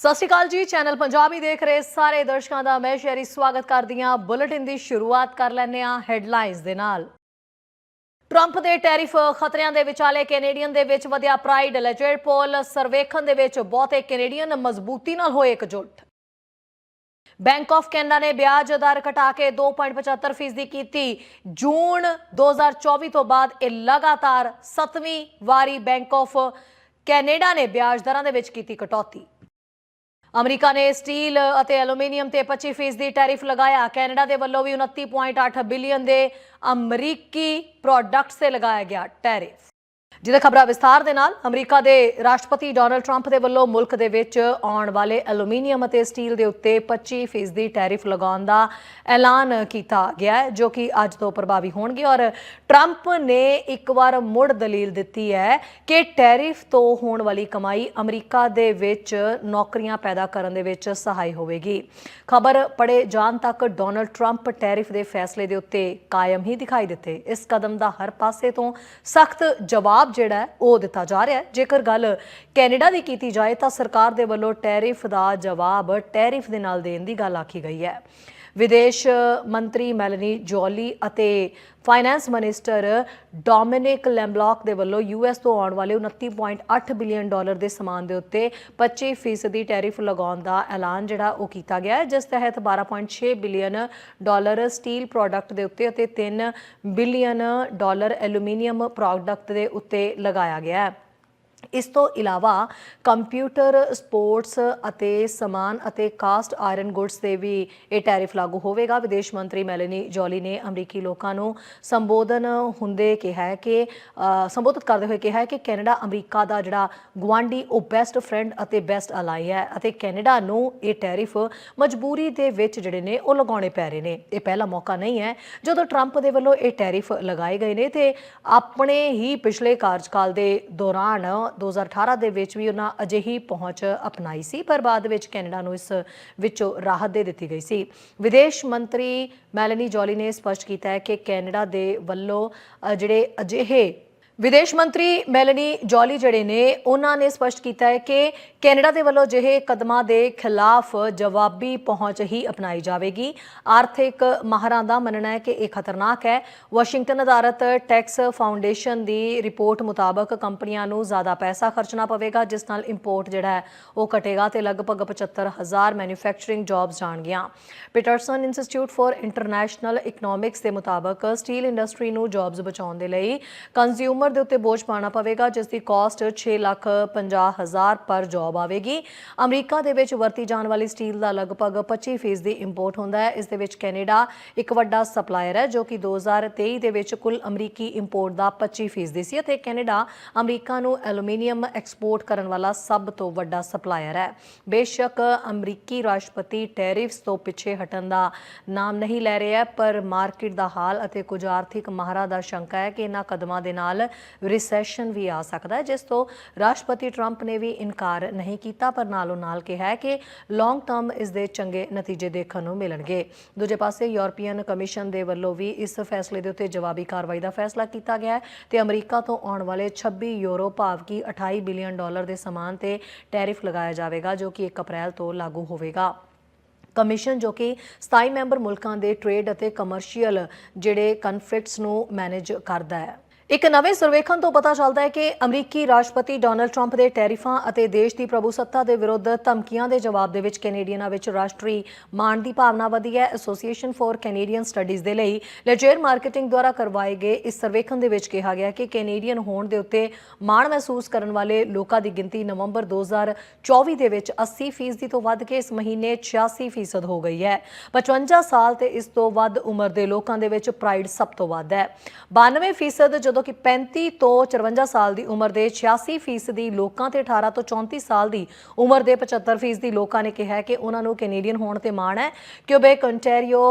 ਸਤਿ ਸ਼੍ਰੀ ਅਕਾਲ ਜੀ, ਚੈਨਲ ਪੰਜਾਬੀ ਦੇਖ ਰਹੇ ਸਾਰੇ ਦਰਸ਼ਕਾਂ ਦਾ ਮੈਂ ਸ਼ਹਿਰੀ ਸਵਾਗਤ ਕਰਦੀ ਹਾਂ। ਬੁਲੇਟਿਨ ਦੀ ਸ਼ੁਰੂਆਤ ਕਰ ਲੈਂਦੇ ਹਾਂ ਹੈਡਲਾਈਨਸ ਦੇ ਨਾਲ। ਟਰੰਪ ਦੇ ਟੈਰਿਫ ਖਤਰਿਆਂ ਦੇ ਵਿਚਾਲੇ ਕੈਨੇਡੀਅਨ ਦੇ ਵਿੱਚ ਵਧਿਆ ਪ੍ਰਾਈਡ ਲੈਜਰ ਪੋਲ ਸਰਵੇਖਣ ਦੇ ਵਿੱਚ ਬਹੁਤੇ ਕੈਨੇਡੀਅਨ ਮਜ਼ਬੂਤੀ ਨਾਲ ਹੋਏ ਇਕਜੁੱਟ। ਬੈਂਕ ਆਫ ਕੈਨੇਡਾ ਨੇ ਵਿਆਜ ਦਰ ਘਟਾ ਕੇ 2.75% ਫੀਸਦੀ ਕੀਤੀ। ਜੂਨ 2024 ਤੋਂ ਬਾਅਦ ਇਹ ਲਗਾਤਾਰ 7ਵੀਂ ਵਾਰੀ ਬੈਂਕ ਆਫ ਕੈਨੇਡਾ ਨੇ ਵਿਆਜ ਦਰਾਂ ਦੇ ਵਿੱਚ ਕੀਤੀ ਕਟੌਤੀ। ਅਮਰੀਕਾ ਨੇ ਸਟੀਲ ਅਤੇ ਐਲੂਮੀਨੀਅਮ ਤੇ 25% ਫੀਸਦੀ ਟੈਰਿਫ ਲਗਾਇਆ। ਕੈਨੇਡਾ ਦੇ ਵੱਲੋਂ ਵੀ 29.8 ਬਿਲੀਅਨ ਦੇ ਅਮਰੀਕੀ ਪ੍ਰੋਡਕਟਸ ਤੇ ਲਗਾਇਆ ਗਿਆ ਟੈਰਿਫ। ਜਿਹਦੇ ਖਬਰਾਂ ਵਿਸਥਾਰ ਦੇ ਨਾਲ, ਅਮਰੀਕਾ ਦੇ ਰਾਸ਼ਟਰਪਤੀ ਡੋਨਲਡ ਟਰੰਪ ਦੇ ਵੱਲੋਂ ਮੁਲਕ ਦੇ ਵਿੱਚ ਆਉਣ ਵਾਲੇ ਐਲੂਮੀਨੀਅਮ ਅਤੇ ਸਟੀਲ ਦੇ ਉੱਤੇ 25% ਦੀ ਟੈਰਿਫ ਲਗਾਉਣ ਦਾ ਐਲਾਨ ਕੀਤਾ ਗਿਆ ਹੈ, ਜੋ ਕਿ ਅੱਜ ਤੋਂ ਪ੍ਰਭਾਵੀ ਹੋਣਗੇ। ਔਰ ਟਰੰਪ ਨੇ ਇੱਕ ਵਾਰ ਮੁੜ ਦਲੀਲ ਦਿੱਤੀ ਹੈ ਕਿ ਟੈਰਿਫ ਤੋਂ ਹੋਣ ਵਾਲੀ ਕਮਾਈ ਅਮਰੀਕਾ ਦੇ ਵਿੱਚ ਨੌਕਰੀਆਂ ਪੈਦਾ ਕਰਨ ਦੇ ਵਿੱਚ ਸਹਾਈ ਹੋਵੇਗੀ। ਖਬਰ ਪੜੇ ਜਾਣ ਤੱਕ ਡੋਨਲਡ ਟਰੰਪ ਟੈਰਿਫ ਦੇ ਫੈਸਲੇ ਦੇ ਉੱਤੇ ਕਾਇਮ ਹੀ ਦਿਖਾਈ ਦਿੱਤੇ। ਇਸ ਕਦਮ ਦਾ ਹਰ ਪਾਸੇ ਤੋਂ ਸਖਤ ਜਵਾਬ ਜਿਹੜਾ ਉਹ ਦਿੱਤਾ ਜਾ ਰਿਹਾ ਹੈ। ਜੇਕਰ ਗੱਲ ਕੈਨੇਡਾ ਦੀ ਕੀਤੀ ਜਾਏ ਤਾਂ ਸਰਕਾਰ ਦੇ ਵੱਲੋਂ ਟੈਰਿਫ ਦਾ ਜਵਾਬ ਟੈਰਿਫ ਦੇ ਨਾਲ ਦੇਣ ਦੀ ਗੱਲ ਆਖੀ ਗਈ ਹੈ। ਵਿਦੇਸ਼ ਮੰਤਰੀ ਮੈਲਨੀ ਜੋਲੀ ਅਤੇ finance minister Dominic LeBlanc US ਵੱਲੋਂ ਯੂਐਸ ਤੋਂ ਆਉਣ ਵਾਲੇ 29.8 ਬਿਲੀਅਨ ਡਾਲਰ ਦੇ ਸਮਾਨ ਦੇ ਉੱਤੇ 25% ਦੀ ਟੈਰਿਫ ਲਗਾਉਣ ਦਾ ਐਲਾਨ ਜਿਹੜਾ ਉਹ ਕੀਤਾ ਗਿਆ ਹੈ, ਜਿਸ ਤਹਿਤ 12.6 ਬਿਲੀਅਨ ਡਾਲਰ ਸਟੀਲ ਪ੍ਰੋਡਕਟ ਦੇ ਉੱਤੇ ਅਤੇ 3 ਬਿਲੀਅਨ ਡਾਲਰ ਐਲੂਮੀਨੀਅਮ ਪ੍ਰੋਡਕਟ ਦੇ ਉੱਤੇ ਲਗਾਇਆ ਗਿਆ ਹੈ। ਇਸ ਤੋਂ ਇਲਾਵਾ ਕੰਪਿਊਟਰ, ਸਪੋਰਟਸ ਅਤੇ ਸਮਾਨ ਅਤੇ ਕਾਸਟ ਆਇਰਨ ਗੁੱਡਸ ਤੇ ਵੀ ਇਹ ਟੈਰਿਫ ਲਾਗੂ ਹੋਵੇਗਾ। ਵਿਦੇਸ਼ ਮੰਤਰੀ ਮੈਲਨੀ ਜੋਲੀ ਨੇ ਅਮਰੀਕੀ ਲੋਕਾਂ ਨੂੰ ਸੰਬੋਧਨ ਹੁੰਦੇ ਕਿਹਾ ਹੈ ਕਿ ਸੰਬੋਧਿਤ ਕਰਦੇ ਹੋਏ ਕਿਹਾ ਹੈ ਕਿ ਕੈਨੇਡਾ ਅਮਰੀਕਾ ਦਾ ਜਿਹੜਾ ਗਵਾਂਡੀ ਉਹ ਬੈਸਟ ਫਰੈਂਡ ਅਤੇ ਬੈਸਟ ਅਲਾਈ ਹੈ ਅਤੇ ਕੈਨੇਡਾ ਨੂੰ ਇਹ ਟੈਰਿਫ ਮਜਬੂਰੀ ਦੇ ਵਿੱਚ ਜਿਹੜੇ ਨੇ, ਉਹ ਲਗਾਉਣੇ ਪੈ ਰਹੇ ਨੇ। ਇਹ ਪਹਿਲਾ ਮੌਕਾ ਨਹੀਂ ਹੈ। ਜਦੋਂ ਟਰੰਪ ਦੇ ਵੱਲੋਂ ਇਹ ਟੈਰਿਫ ਲਗਾਏ ਗਏ ਨੇ ਤੇ ਆਪਣੇ ਹੀ ਪਿਛਲੇ ਕਾਰਜਕਾਲ ਦੇ ਦੌਰਾਨ 2018 ਦੇ ਵਿੱਚ ਵੀ ਉਹਨਾਂ ਅਜਿਹੀ ਪਹੁੰਚ ਅਪਣਾਈ ਸੀ ਪਰ ਬਾਅਦ ਵਿੱਚ ਕੈਨੇਡਾ ਨੂੰ ਇਸ ਵਿੱਚੋਂ ਰਾਹਤ ਦੇ ਦਿੱਤੀ ਗਈ ਸੀ। ਵਿਦੇਸ਼ ਮੰਤਰੀ ਮੈਲਨੀ ਜੋਲੀ ਨੇ ਸਪਸ਼ਟ ਕੀਤਾ ਹੈ ਕਿ ਕੈਨੇਡਾ ਦੇ ਵੱਲੋਂ ਅ, ਜਿਹੜੇ ਅਜਿਹੇ ਵਿਦੇਸ਼ ਮੰਤਰੀ ਮੈਲਨੀ ਜੋਲੀ ਜਿਹੜੇ ਨੇ, ਉਹਨਾਂ ਨੇ ਸਪਸ਼ਟ ਕੀਤਾ ਹੈ ਕਿ ਕੈਨੇਡਾ ਦੇ ਵੱਲੋਂ ਜਿਹੇ ਕਦਮਾਂ ਦੇ ਖਿਲਾਫ ਜਵਾਬੀ ਪਹੁੰਚ ਹੀ ਅਪਣਾਈ ਜਾਵੇਗੀ। ਆਰਥਿਕ ਮਾਹਰਾਂ ਦਾ ਮੰਨਣਾ ਹੈ ਕਿ ਇਹ ਖਤਰਨਾਕ ਹੈ। ਵਾਸ਼ਿੰਗਟਨ ਅਧਾਰਤ ਟੈਕਸ ਫਾਊਂਡੇਸ਼ਨ ਦੀ ਰਿਪੋਰਟ ਮੁਤਾਬਕ ਕੰਪਨੀਆਂ ਨੂੰ ਜ਼ਿਆਦਾ ਪੈਸਾ ਖਰਚਣਾ ਪਵੇਗਾ, ਜਿਸ ਨਾਲ ਇੰਪੋਰਟ ਜਿਹੜਾ ਹੈ ਉਹ ਘਟੇਗਾ ਤੇ ਲਗਭਗ 75000 ਮੈਨੂਫੈਕਚਰਿੰਗ ਜੌਬਸ ਜਾਣਗੀਆਂ। Peterson Institute for International Economics ਦੇ ਮੁਤਾਬਕ ਸਟੀਲ ਇੰਡਸਟਰੀ ਨੂੰ ਜੌਬਸ ਬਚਾਉਣ ਦੇ ਲਈ ਕੰਜ਼ਿਊਮਰ ਦੇ ਉੱਤੇ ਬੋਝ ਪਾਣਾ ਪਵੇਗਾ, ਜਿਸ ਦੀ ਕਾਸਟ 6 ਲੱਖ 50 ਹਜ਼ਾਰ ਪਰ ਜੌਬ ਆਵੇਗੀ। ਅਮਰੀਕਾ ਦੇ ਵਿੱਚ ਵਰਤੀ ਜਾਣ ਵਾਲੀ ਸਟੀਲ ਦਾ ਲਗਭਗ 25% ਦੀ ਇੰਪੋਰਟ ਹੁੰਦਾ ਹੈ। ਇਸ ਦੇ ਵਿੱਚ ਕੈਨੇਡਾ ਇੱਕ ਵੱਡਾ ਸਪਲਾਇਰ ਹੈ, ਜੋ ਕਿ 2023 ਦੇ ਵਿੱਚ ਕੁੱਲ ਅਮਰੀਕੀ ਇੰਪੋਰਟ ਦਾ 25% ਦੀ ਸੀ ਅਤੇ ਕੈਨੇਡਾ ਅਮਰੀਕਾ ਨੂੰ ਐਲੂਮੀਨੀਅਮ ਐਕਸਪੋਰਟ ਕਰਨ ਵਾਲਾ ਸਭ ਤੋਂ ਵੱਡਾ ਸਪਲਾਇਰ ਹੈ। ਬੇਸ਼ੱਕ ਅਮਰੀਕੀ ਰਾਸ਼ਟਰਪਤੀ ਟੈਰਿਫਸ ਤੋਂ ਪਿੱਛੇ ਹਟਣ ਦਾ ਨਾਮ ਨਹੀਂ ਲੈ ਰਿਹਾ ਪਰ ਮਾਰਕੀਟ ਦਾ ਹਾਲ ਅਤੇ ਕੁਝ ਆਰਥਿਕ ਮਾਹਰਾਂ ਦਾ ਸ਼ੰਕਾ ਹੈ ਕਿ ਇਹਨਾਂ ਕਦਮਾਂ ਦੇ ਨਾਲ ਰਿਸੈਸ਼ਨ ਵੀ ਆ ਸਕਦਾ ਹੈ, ਜਿਸ ਤੋਂ ਰਾਸ਼ਟਰਪਤੀ ਟਰੰਪ ਨੇ ਵੀ ਇਨਕਾਰ ਨਹੀਂ ਕੀਤਾ, ਪਰ ਨਾਲੋਂ ਨਾਲ ਕਿਹਾ ਕਿ ਲੌਂਗ ਟਰਮ ਇਸ ਦੇ ਚੰਗੇ ਨਤੀਜੇ ਦੇਖਣ ਨੂੰ ਮਿਲਣਗੇ। ਦੂਜੇ ਪਾਸੇ ਯੂਰਪੀਅਨ ਕਮਿਸ਼ਨ ਦੇ ਵੱਲੋਂ ਵੀ ਇਸ ਫੈਸਲੇ ਦੇ ਉੱਤੇ ਜਵਾਬੀ ਕਾਰਵਾਈ ਦਾ ਫੈਸਲਾ ਕੀਤਾ ਗਿਆ ਹੈ ਤੇ ਅਮਰੀਕਾ ਤੋਂ ਆਉਣ ਵਾਲੇ 26 ਯੂਰੋ ਭਾਵ ਕਿ 28 ਬਿਲੀਅਨ ਡਾਲਰ ਦੇ ਸਮਾਨ ਤੇ ਟੈਰਿਫ ਲਗਾਇਆ ਜਾਵੇਗਾ, ਜੋ ਕਿ 1 ਅਪ੍ਰੈਲ ਤੋਂ ਲਾਗੂ ਹੋਵੇਗਾ। ਕਮਿਸ਼ਨ, ਜੋ ਕਿ 27 ਮੈਂਬਰ ਮੁਲਕਾਂ ਦੇ ਟ੍ਰੇਡ ਅਤੇ ਕਮਰਸ਼ੀਅਲ, ਜਿਹੜੇ ਕਨਫਲਿਕਟਸ ਨੂੰ ਮੈਨੇਜ ਕਰਦਾ ਹੈ। ਇੱਕ ਨਵੇਂ ਸਰਵੇਖਣ ਤੋਂ ਪਤਾ ਚੱਲਦਾ ਹੈ ਕਿ ਅਮਰੀਕੀ ਰਾਸ਼ਟਰਪਤੀ ਡੋਨਲਡ ਟਰੰਪ ਦੇ ਟੈਰਿਫਾਂ ਅਤੇ ਦੇਸ਼ ਦੀ ਪ੍ਰਭੂਸੱਤਾ ਦੇ ਵਿਰੁੱਧ ਧਮਕੀਆਂ ਦੇ ਜਵਾਬ ਦੇ ਵਿੱਚ ਕੈਨੇਡੀਅਨਾਂ ਵਿੱਚ ਰਾਸ਼ਟਰੀ ਮਾਣ ਦੀ ਭਾਵਨਾ ਵਧੀ ਹੈ। ਐਸੋਸੀਏਸ਼ਨ ਫਾਰ ਕੈਨੇਡੀਅਨ ਸਟੱਡੀਜ਼ ਦੇ ਲਈ ਲੈਜਰ ਮਾਰਕੀਟਿੰਗ ਦੁਆਰਾ ਕਰਵਾਏ ਗਏ ਇਸ ਸਰਵੇਖਣ ਦੇ ਵਿੱਚ ਕਿਹਾ ਗਿਆ ਕਿ ਕੈਨੇਡੀਅਨ ਹੋਣ ਦੇ ਉੱਤੇ ਮਾਣ ਮਹਿਸੂਸ ਕਰਨ ਵਾਲੇ ਲੋਕਾਂ ਦੀ ਗਿਣਤੀ ਨਵੰਬਰ 2024 ਦੇ ਵਿੱਚ 80% ਤੋਂ ਵੱਧ ਕੇ ਇਸ ਮਹੀਨੇ 86% ਹੋ ਗਈ ਹੈ। 55 ਸਾਲ ਤੇ ਇਸ ਤੋਂ ਵੱਧ ਉਮਰ ਦੇ ਲੋਕਾਂ ਦੇ ਵਿੱਚ ਪ੍ਰਾਈਡ ਸਭ ਤੋਂ ਵੱਧ ਹੈ। 92% ਜਦੋਂ ਕਿ 35 ਤੋਂ 54 ਸਾਲ ਦੀ ਉਮਰ ਦੇ 86% ਦੀ ਲੋਕਾਂ ਤੇ 18 ਤੋਂ 34 ਸਾਲ ਦੀ ਉਮਰ ਦੇ 75% ਦੀ ਲੋਕਾਂ ਨੇ ਕਿਹਾ ਕਿ ਉਹਨਾਂ ਨੂੰ ਕੈਨੇਡੀਅਨ ਹੋਣ ਤੇ ਮਾਣ ਹੈ। ਕਿਊਬੇਕ ontario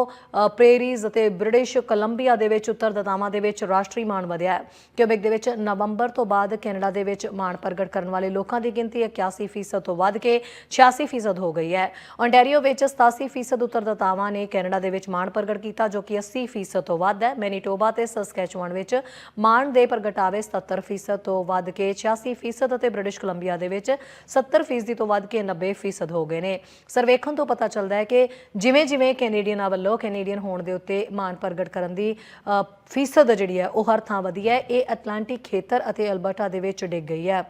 ਪ੍ਰੇਰੀਜ਼ ਅਤੇ ਬ੍ਰਿਟਿਸ਼ ਕੋਲੰਬੀਆ ਦੇ ਵਿੱਚ ਉੱਤਰਦਾਤਾਵਾਂ ਦੇ ਵਿੱਚ ਰਾਸ਼ਟਰੀ ਮਾਣ ਵਧਿਆ ਹੈ। ਕਿਊਬੇਕ ਦੇ ਵਿੱਚ ਨਵੰਬਰ ਤੋਂ ਬਾਅਦ ਕੈਨੇਡਾ ਦੇ ਵਿੱਚ ਮਾਣ ਪ੍ਰਗਟ ਕਰਨ ਵਾਲੇ ਲੋਕਾਂ ਦੀ ਗਿਣਤੀ 81% ਤੋਂ ਵੱਧ ਕੇ 86% ਹੋ ਗਈ ਹੈ। ontario ਵਿੱਚ 87% ਉੱਤਰਦਾਤਾਵਾਂ ਨੇ ਕੈਨੇਡਾ ਦੇ ਵਿੱਚ ਮਾਣ ਪ੍ਰਗਟ ਕੀਤਾ, ਜੋ ਕਿ 80% ਤੋਂ ਵੱਧ ਹੈ। ਮੈਨੀਟੋਬਾ ਤੇ ਸਸਕੈਚੁਆਨ ਵਿੱਚ ਮਾਣ ਮਾਣ ਦੇ ਪ੍ਰਗਟਾਵੇ 77% ਤੋਂ ਵੱਧ ਕੇ 86% ਅਤੇ ਬ੍ਰਿਟਿਸ਼ ਕੋਲੰਬੀਆ ਦੇ ਵਿੱਚ 70% ਤੋਂ ਵੱਧ ਕੇ 90% ਹੋ ਗਏ ਨੇ। ਸਰਵੇਖਣ ਤੋਂ ਪਤਾ ਚੱਲਦਾ ਹੈ ਕਿ ਜਿਵੇਂ-ਜਿਵੇਂ ਕੈਨੇਡੀਅਨਾਂ ਵੱਲੋਂ ਕੈਨੇਡੀਅਨ ਹੋਣ ਦੇ ਉੱਤੇ ਮਾਣ ਪ੍ਰਗਟ ਕਰਨ ਦੀ ਫੀਸਦ ਜਿਹੜੀ ਹੈ, ਉਹ ਹਰ ਥਾਂ ਵਧੀ ਹੈ। ਇਹ ਅਟਲਾਂਟਿਕ ਖੇਤਰ ਅਤੇ ਅਲਬਰਟਾ ਦੇ ਵਿੱਚ ਡਿੱਗ ਗਈ ਹੈ।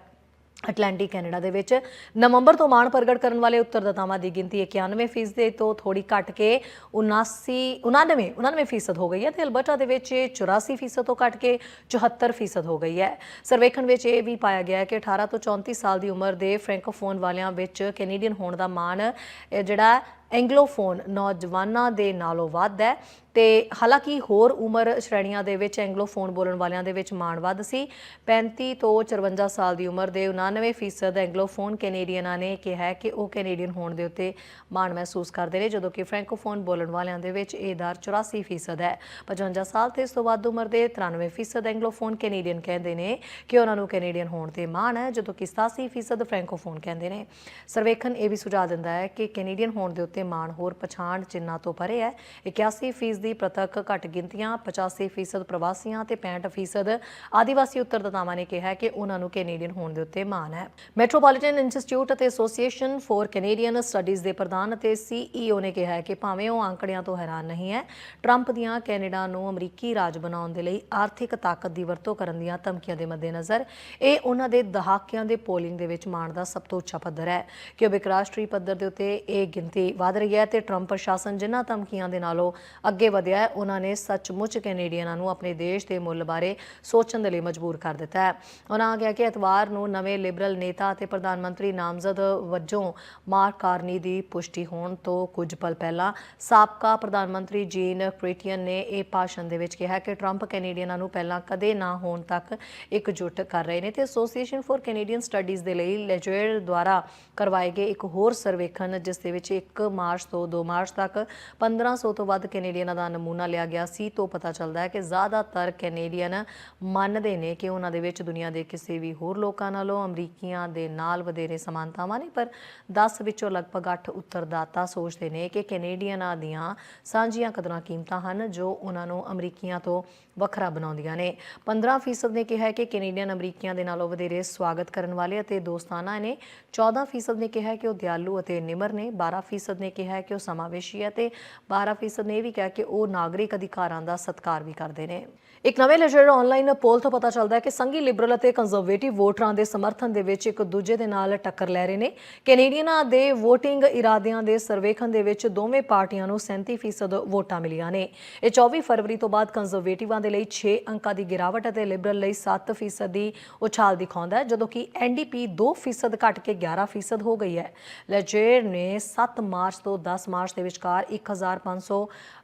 ਅਟਲਾਂਟਿਕ ਕੈਨੇਡਾ ਦੇ ਵਿੱਚ। ਨਵੰਬਰ ਤੋਂ ਮਾਣ ਪ੍ਰਗਟ ਕਰਨ ਵਾਲੇ ਉੱਤਰਦਾਤਾਵਾਂ ਦੀ ਗਿਣਤੀ 91% ਦੇ ਤੋਂ ਥੋੜੀ ਘਟ ਕੇ 79 99 99% ਹੋ ਗਈ ਹੈ ਤੇ ਅਲਬਰਟਾ ਦੇ ਵਿੱਚ ਇਹ 84% ਤੋਂ ਘਟ ਕੇ 74% ਹੋ ਗਈ ਹੈ। ਸਰਵੇਖਣ ਵਿੱਚ ਇਹ ਵੀ ਪਾਇਆ ਗਿਆ ਹੈ ਕਿ 18 ਤੋਂ 34 ਸਾਲ ਦੀ ਉਮਰ ਦੇ ਫ੍ਰੈਂਕੋਫੋਨ ਵਾਲਿਆਂ ਵਿੱਚ ਕੈਨੇਡੀਅਨ ਹੋਣ ਦਾ ਮਾਣ, ਇਹ ਜਿਹੜਾ ਐਂਗਲੋਫੋਨ ਨੌਜਵਾਨਾਂ ਦੇ ਨਾਲੋਂ ਵੱਧ ਹੈ। ਤੇ ਹਾਲਾਂਕਿ ਹੋਰ ਉਮਰ ਸ਼੍ਰੇਣੀਆਂ ਦੇ ਵਿੱਚ ਐਂਗਲੋਫੋਨ ਬੋਲਣ ਵਾਲਿਆਂ ਦੇ ਵਿੱਚ ਮਾਣ ਵੱਧ ਸੀ। 35 ਤੋਂ 54 ਸਾਲ ਦੀ ਉਮਰ ਦੇ 99% ਐਂਗਲੋਫੋਨ ਕੈਨੇਡੀਅਨਾਂ ਨੇ ਕਿਹਾ ਕਿ ਉਹ ਕੈਨੇਡੀਅਨ ਹੋਣ ਦੇ ਉੱਤੇ ਮਾਣ ਮਹਿਸੂਸ ਕਰਦੇ ਨੇ, ਜਦੋਂ ਕਿ ਫ੍ਰੈਂਕੋਫੋਨ ਬੋਲਣ ਵਾਲਿਆਂ ਦੇ ਵਿੱਚ ਇਹ ਦਰ 84% ਹੈ। 55 ਸਾਲ ਤੇ ਇਸ ਤੋਂ ਵੱਧ ਉਮਰ ਦੇ 93% ਐਂਗਲੋਫੋਨ ਕੈਨੇਡੀਅਨ ਕਹਿੰਦੇ ਨੇ ਕਿ ਉਹਨਾਂ ਨੂੰ ਕੈਨੇਡੀਅਨ ਹੋਣ ਤੇ ਮਾਣ ਹੈ, ਜਦੋਂ ਕਿ 87% ਫ੍ਰੈਂਕੋਫੋਨ ਕਹਿੰਦੇ ਨੇ। ਸਰਵੇਖਣ ਇਹ ਵੀ ਸੁਝਾਅ ਦਿੰਦਾ ਹੈ ਕਿ ਕੈਨੇਡੀਅਨ ਹੋਣ ਦੇ ਉੱਤੇ ਮਾਣ ਹੋਰ ਪਛਾਣ ਚਿੰਨਾਂ ਤੋਂ ਪਰੇ ਹੈ। 81% ਦੀ ਪ੍ਰਤੱਖ ਘੱਟ ਗਿਣਤੀਆਂ 85% ਪ੍ਰਵਾਸੀਆਂ ਤੇ 65% ਆਦੀਵਾਸੀ ਉੱਤਰਦਾਤਾਵਾਂ ਨੇ ਕਿਹਾ ਕਿ ਉਹਨਾਂ ਨੂੰ ਕੈਨੇਡੀਅਨ ਹੋਣ ਦੇ ਉੱਤੇ ਮਾਣ ਹੈ। ਮੈਟਰੋਪੋਲੀਟਨ ਇੰਸਟੀਚਿਊਟ ਅਤੇ ਐਸੋਸੀਏਸ਼ਨ ਫੋਰ ਕੈਨੇਡੀਅਨ ਸਟੱਡੀਜ਼ ਦੇ ਪ੍ਰਧਾਨ ਅਤੇ ਸੀਈਓ ਨੇ ਕਿਹਾ ਕਿ ਭਾਵੇਂ ਉਹ ਅੰਕੜਿਆਂ ਤੋਂ ਹੈਰਾਨ ਨਹੀਂ ਹੈ, ਟਰੰਪ ਦੀਆਂ ਕੈਨੇਡਾ ਨੂੰ ਅਮਰੀਕੀ ਰਾਜ ਬਣਾਉਣ ਦੇ ਲਈ ਆਰਥਿਕ ਤਾਕਤ ਦੀ ਵਰਤੋਂ ਕਰਨ ਦੀਆਂ ਧਮਕੀਆਂ ਦੇ ਮੱਦੇਨਜ਼ਰ ਇਹ ਉਹਨਾਂ ਦੇ ਦਹਾਕਿਆਂ ਦੇ ਪੋਲਿੰਗ ਦੇ ਵਿੱਚ ਮਾਣ ਦਾ ਸਭ ਤੋਂ ਉੱਚਾ ਪੱਧਰ ਹੈ। ਕਿਉਂਕਿ ਰਾਸ਼ਟਰੀ ਪੱਧਰ ਦੇ ਉੱਤੇ ਇਹ ਗਿਣਤੀ ਵਧ ਰਹੀ ਹੈ ਤੇ ਟਰੰਪ ਪ੍ਰਸ਼ਾਸਨ ਜਿਨ੍ਹਾਂ ਧਮਕੀਆਂ ਦੇ ਨਾਲੋਂ ਅੱਗੇ ਵਧਿਆ ਹੈ, ਉਹਨਾਂ ਨੇ ਸੱਚਮੁੱਚ ਕੈਨੇਡੀਅਨਾਂ ਨੂੰ ਆਪਣੇ ਦੇਸ਼ ਦੇ ਮੁੱਲ ਬਾਰੇ ਸੋਚਣ ਦੇ ਲਈ ਮਜਬੂਰ ਕਰ ਦਿੱਤਾ ਹੈ। ਉਹਨਾਂ ਆਖਿਆ ਕਿ ਐਤਵਾਰ ਨੂੰ ਨਵੇਂ ਲਿਬਰਲ ਨੇਤਾ ਅਤੇ ਪ੍ਰਧਾਨ ਮੰਤਰੀ ਨਾਮਜ਼ਦ ਵਜੋਂ ਮਾਰਕ ਕਾਰਨੀ ਦੀ ਪੁਸ਼ਟੀ ਹੋਣ ਤੋਂ ਕੁਝ ਪਲ ਪਹਿਲਾਂ ਸਾਬਕਾ ਪ੍ਰਧਾਨ ਮੰਤਰੀ ਜੀਨ ਕ੍ਰਿਟੀਅਨ ਨੇ ਇਹ ਭਾਸ਼ਣ ਦੇ ਵਿੱਚ ਕਿਹਾ ਕਿ ਟਰੰਪ ਕੈਨੇਡੀਅਨਾਂ ਨੂੰ ਪਹਿਲਾਂ ਕਦੇ ਨਾ ਹੋਣ ਤੱਕ ਇਕਜੁੱਟ ਕਰ ਰਹੇ ਨੇ ਤੇ ਐਸੋਸੀਏਸ਼ਨ ਫॉर ਕੈਨੇਡੀਅਨ ਸਟੱਡੀਜ਼ ਦੇ ਲਈ ਲੈਜਰ ਦੁਆਰਾ ਕਰਵਾਏ ਗਏ ਇੱਕ ਹੋਰ ਸਰਵੇਖਣ, ਜਿਸ ਦੇ ਵਿੱਚ 1 ਮਾਰਚ ਤੋਂ 2 ਮਾਰਚ ਤੱਕ 1500 ਤੋਂ ਵੱਧ ਕੈਨੇਡੀਅਨਾਂ ਦਾ ਨਮੂਨਾ ਲਿਆ ਗਿਆ ਸੀ ਤੋਂ ਪਤਾ ਚੱਲਦਾ ਹੈ ਕਿ ਜ਼ਿਆਦਾਤਰ ਕੈਨੇਡੀਅਨ ਮੰਨਦੇ ਨੇ ਕਿ ਉਹਨਾਂ ਦੇ ਵਿੱਚ ਦੁਨੀਆ ਦੇ ਕਿਸੇ ਵੀ ਹੋਰ ਲੋਕਾਂ ਨਾਲੋਂ ਅਮਰੀਕੀਆਂ ਦੇ ਨਾਲ ਵਧੇਰੇ ਸਮਾਨਤਾਵਾਂ ਨੇ, ਪਰ 10 ਵਿੱਚੋਂ ਲਗਭਗ 8 ਉੱਤਰਦਾਤਾ ਸੋਚਦੇ ਨੇ ਕਿ ਕੈਨੇਡੀਅਨਾਂ ਦੀਆਂ ਸਾਂਝੀਆਂ ਕਦਰਾਂ ਕੀਮਤਾਂ ਹਨ ਜੋ ਉਹਨਾਂ ਨੂੰ ਅਮਰੀਕੀਆਂ ਤੋਂ ਵੱਖਰਾ ਬਣਾਉਂਦੀਆਂ ਨੇ। 15% ਨੇ ਕਿਹਾ ਕਿ ਕੈਨੇਡੀਅਨ ਅਮਰੀਕੀਆਂ ਦੇ ਨਾਲੋਂ ਵਧੇਰੇ ਸਵਾਗਤ ਕਰਨ ਵਾਲੇ ਅਤੇ ਦੋਸਤਾਨਾ ਨੇ 14% ਨੇ ਕਿਹਾ ਕਿ ਉਹ ਦਿਆਲੂ ਅਤੇ ਨਿਮਰ ਨੇ 12% ਨੇ ਕਿਹਾ ਕਿ ਉਹ ਸਮਾਵੇਸ਼ੀ ਹੈ ਤੇ 12% ਨੇ ਵੀ ਕਿਹਾ ਕਿ ਉਹ ਨਾਗਰਿਕ ਅਧਿਕਾਰਾਂ ਦਾ ਸਤਿਕਾਰ ਵੀ ਕਰਦੇ ਨੇ। ਇੱਕ ਨਵੇਂ ਲੈਜਰ ਆਨਲਾਈਨ ਪੋਲ ਤੋਂ ਪਤਾ ਚੱਲਦਾ ਹੈ ਕਿ ਸੰਘੀ ਲਿਬਰਲ ਅਤੇ ਕੰਜ਼ਰਵੇਟਿਵ ਵੋਟਰਾਂ ਦੇ ਸਮਰਥਨ ਦੇ ਵਿੱਚ ਇੱਕ ਦੂਜੇ ਦੇ ਨਾਲ ਟੱਕਰ ਲੈ ਰਹੇ ਨੇ। ਕੈਨੇਡੀਅਨਾਂ ਦੇ VOTING ਇਰਾਦਿਆਂ ਦੇ ਸਰਵੇਖਣ ਦੇ ਵਿੱਚ ਦੋਵੇਂ ਪਾਰਟੀਆਂ ਨੂੰ 37% ਵੋਟਾਂ ਮਿਲੀਆਂ ਨੇ। ਇਹ 24 ਫਰਵਰੀ ਤੋਂ ਬਾਅਦ ਕੰਜ਼ਰਵੇਟਿਵਾਂ ਦੇ ਲਈ 6 ਅੰਕਾਂ ਦੀ ਗਿਰਾਵਟ ਅਤੇ ਲਿਬਰਲ ਲਈ 7% ਦੀ ਉਛਾਲ ਦਿਖਾਉਂਦਾ ਹੈ, ਜਦੋਂ ਕਿ ਐਨਡੀਪੀ 2% ਘਟ ਕੇ 11% ਹੋ ਗਈ ਹੈ। ਲਜੇਰ ਨੇ 7 ਮਾਰਚ ਤੋਂ 10 ਮਾਰਚ ਦੇ ਵਿਚਕਾਰ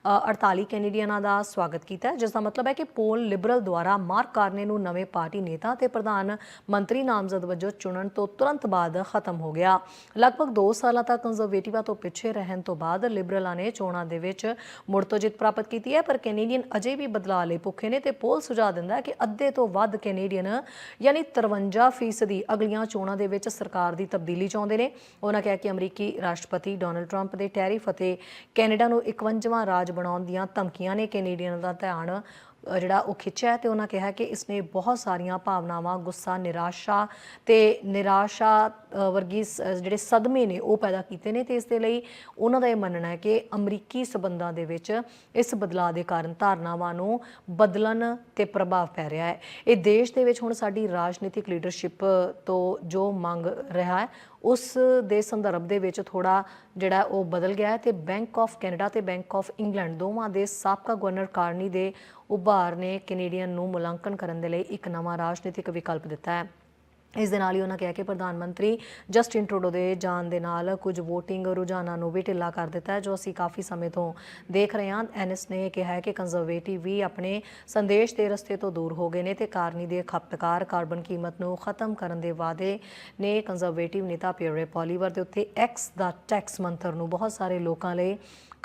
1548 ਕੈਨੇਡੀਅਨਾਂ ਦਾ ਸਵਾਗਤ ਕੀਤਾ ਜਿਸ ਦਾ ਮਤਲਬ ਹੈ ਕਿ ਪੋਲ ਲਿਬਰਲ ਦੁਆਰਾ ਮਾਰਕ ਕਾਰਨੇ ਨੂੰ ਨਵੇਂ ਪਾਰਟੀ ਨੇਤਾ ਤੇ ਪ੍ਰਧਾਨ ਮੰਤਰੀ ਨਾਮਜ਼ਦ ਵਜੋਂ ਚੁਣਨ ਤੋਂ ਤੁਰੰਤ ਬਾਅਦ ਖਤਮ ਹੋ ਗਿਆ। ਲਗਭਗ 2 ਸਾਲਾਂ ਤੱਕ ਕੰਜ਼ਰਵੇਟਿਵਾਂ ਤੋਂ ਪਿੱਛੇ ਰਹਿਣ ਤੋਂ ਬਾਅਦ ਲਿਬਰਲਾਂ ਨੇ ਚੋਣਾਂ ਦੇ ਵਿੱਚ ਮੁੜ ਤੋਂ ਜਿੱਤ ਪ੍ਰਾਪਤ ਕੀਤੀ ਹੈ, ਪਰ ਕੈਨੇਡੀਅਨ ਅਜੇ ਵੀ ਬਦਲਾਅ ਲਈ ਭੁੱਖੇ ਨੇ ਤੇ ਪੋਲ ਸੁਝਾਅ ਦਿੰਦਾ ਹੈ ਕਿ ਅੱਧੇ ਤੋਂ ਵੱਧ ਕੈਨੇਡੀਅਨ ਯਾਨੀ 53% ਦੀ ਅਗਲੀਆਂ ਚੋਣਾਂ ਦੇ ਵਿੱਚ ਸਰਕਾਰ ਦੀ ਤਬਦੀਲੀ ਚਾਹੁੰਦੇ ਨੇ। ਉਹਨਾਂ ਕਿਹਾ ਕਿ ਅਮਰੀਕੀ ਰਾਸ਼ਟਰਪਤੀ ਡੋਨਲਡ ਟਰੰਪ ਦੇ ਟੈਰਿਫ ਅਤੇ ਕੈਨੇਡਾ ਨੂੰ 51ਵਾਂ ਰਾਜ ਬਣਾਉਣ ਦੀਆਂ ਧਮਕੀਆਂ ਨੇ ਕੈਨੇਡੀਅਨ ਦਾ ਧਿਆਨ ਅ, ਜਿਹੜਾ ਉਹ ਖਿੱਚਿਆ ਹੈ ਤੇ ਉਹਨਾਂ ਕਿਹਾ ਕਿ ਇਸਨੇ ਬਹੁਤ ਸਾਰੀਆਂ ਭਾਵਨਾਵਾਂ ਗੁੱਸਾ ਨਿਰਾਸ਼ਾ ਤੇ ਨਿਰਾਸ਼ਾ ਵਰਗੀ ਸ- ਜਿਹੜੇ ਸਦਮੇ ਨੇ, ਉਹ ਪੈਦਾ ਕੀਤੇ ਨੇ ਤੇ ਇਸ ਦੇ ਲਈ ਉਹਨਾਂ ਦਾ ਇਹ ਮੰਨਣਾ ਹੈ ਕਿ ਅਮਰੀਕੀ ਸਬੰਧਾਂ ਦੇ ਵਿੱਚ ਇਸ ਬਦਲਾਅ ਦੇ ਕਾਰਨ ਧਾਰਨਾਵਾਂ ਨੂੰ ਬਦਲਣ ਤੇ ਪ੍ਰਭਾਵ ਪੈ ਰਿਹਾ ਹੈ। ਇਹ ਦੇਸ਼ ਦੇ ਵਿੱਚ ਹੁਣ ਸਾਡੀ ਰਾਜਨੀਤਿਕ ਲੀਡਰਸ਼ਿਪ ਤੋਂ ਜੋ ਮੰਗ ਰਿਹਾ ਹੈ, ਉਸ ਦੇ ਸੰਦਰਭ ਦੇ ਵਿੱਚ ਥੋੜਾ ਜਿਹੜਾ ਉਹ ਬਦਲ ਗਿਆ ਹੈ ਤੇ ਬੈਂਕ ਆਫ ਕੈਨੇਡਾ ਤੇ ਬੈਂਕ ਆਫ ਇੰਗਲੈਂਡ ਦੋਵਾਂ ਦੇ ਸਾਬਕਾ ਗਵਰਨਰ ਕਾਰਨੀ ਦੇ ਉਭਾਰ ਨੇ ਕੈਨੇਡੀਅਨ ਨੂੰ ਮੁਲਾਂਕਣ ਕਰਨ ਦੇ ਲਈ ਇੱਕ ਨਵਾਂ ਰਾਜਨੀਤਿਕ ਵਿਕਲਪ ਦਿੱਤਾ ਹੈ। ਇਸ ਦੇ ਨਾਲ ਹੀ ਉਹਨਾਂ ਕਿਹਾ ਕਿ ਪ੍ਰਧਾਨ ਮੰਤਰੀ ਜਸਟਿਨ ਟਰੂਡੋ ਦੇ ਜਾਣ ਦੇ ਨਾਲ ਕੁਝ VOTING ਰੁਝਾਨਾਂ ਨੂੰ ਵੀ ਢਿੱਲਾ ਕਰ ਦਿੱਤਾ ਹੈ, ਜੋ ਅਸੀਂ ਕਾਫੀ ਸਮੇਂ ਤੋਂ ਦੇਖ ਰਹੇ ਹਾਂ। ਐਨਐਸ ਨੇ ਕਿਹਾ ਹੈ ਕਿ ਕੰਜ਼ਰਵੇਟਿਵ ਵੀ ਆਪਣੇ ਸੰਦੇਸ਼ ਦੇ ਰਸਤੇ ਤੋਂ ਦੂਰ ਹੋ ਗਏ ਨੇ ਤੇ ਕਾਰਨੀ ਦੇ ਖਪਤਕਾਰ ਕਾਰਬਨ ਕੀਮਤ ਨੂੰ ਖਤਮ ਕਰਨ ਦੇ ਵਾਅਦੇ ਨੇ ਕੰਜ਼ਰਵੇਟਿਵ ਨੇਤਾ ਪਿਅਰੇ ਪੋਲੀਵਰ ਦੇ ਉੱਤੇ ਐਕਸ ਦਾ ਟੈਕਸ ਮੰਤਰ ਨੂੰ ਬਹੁਤ ਸਾਰੇ ਲੋਕਾਂ ਲਈ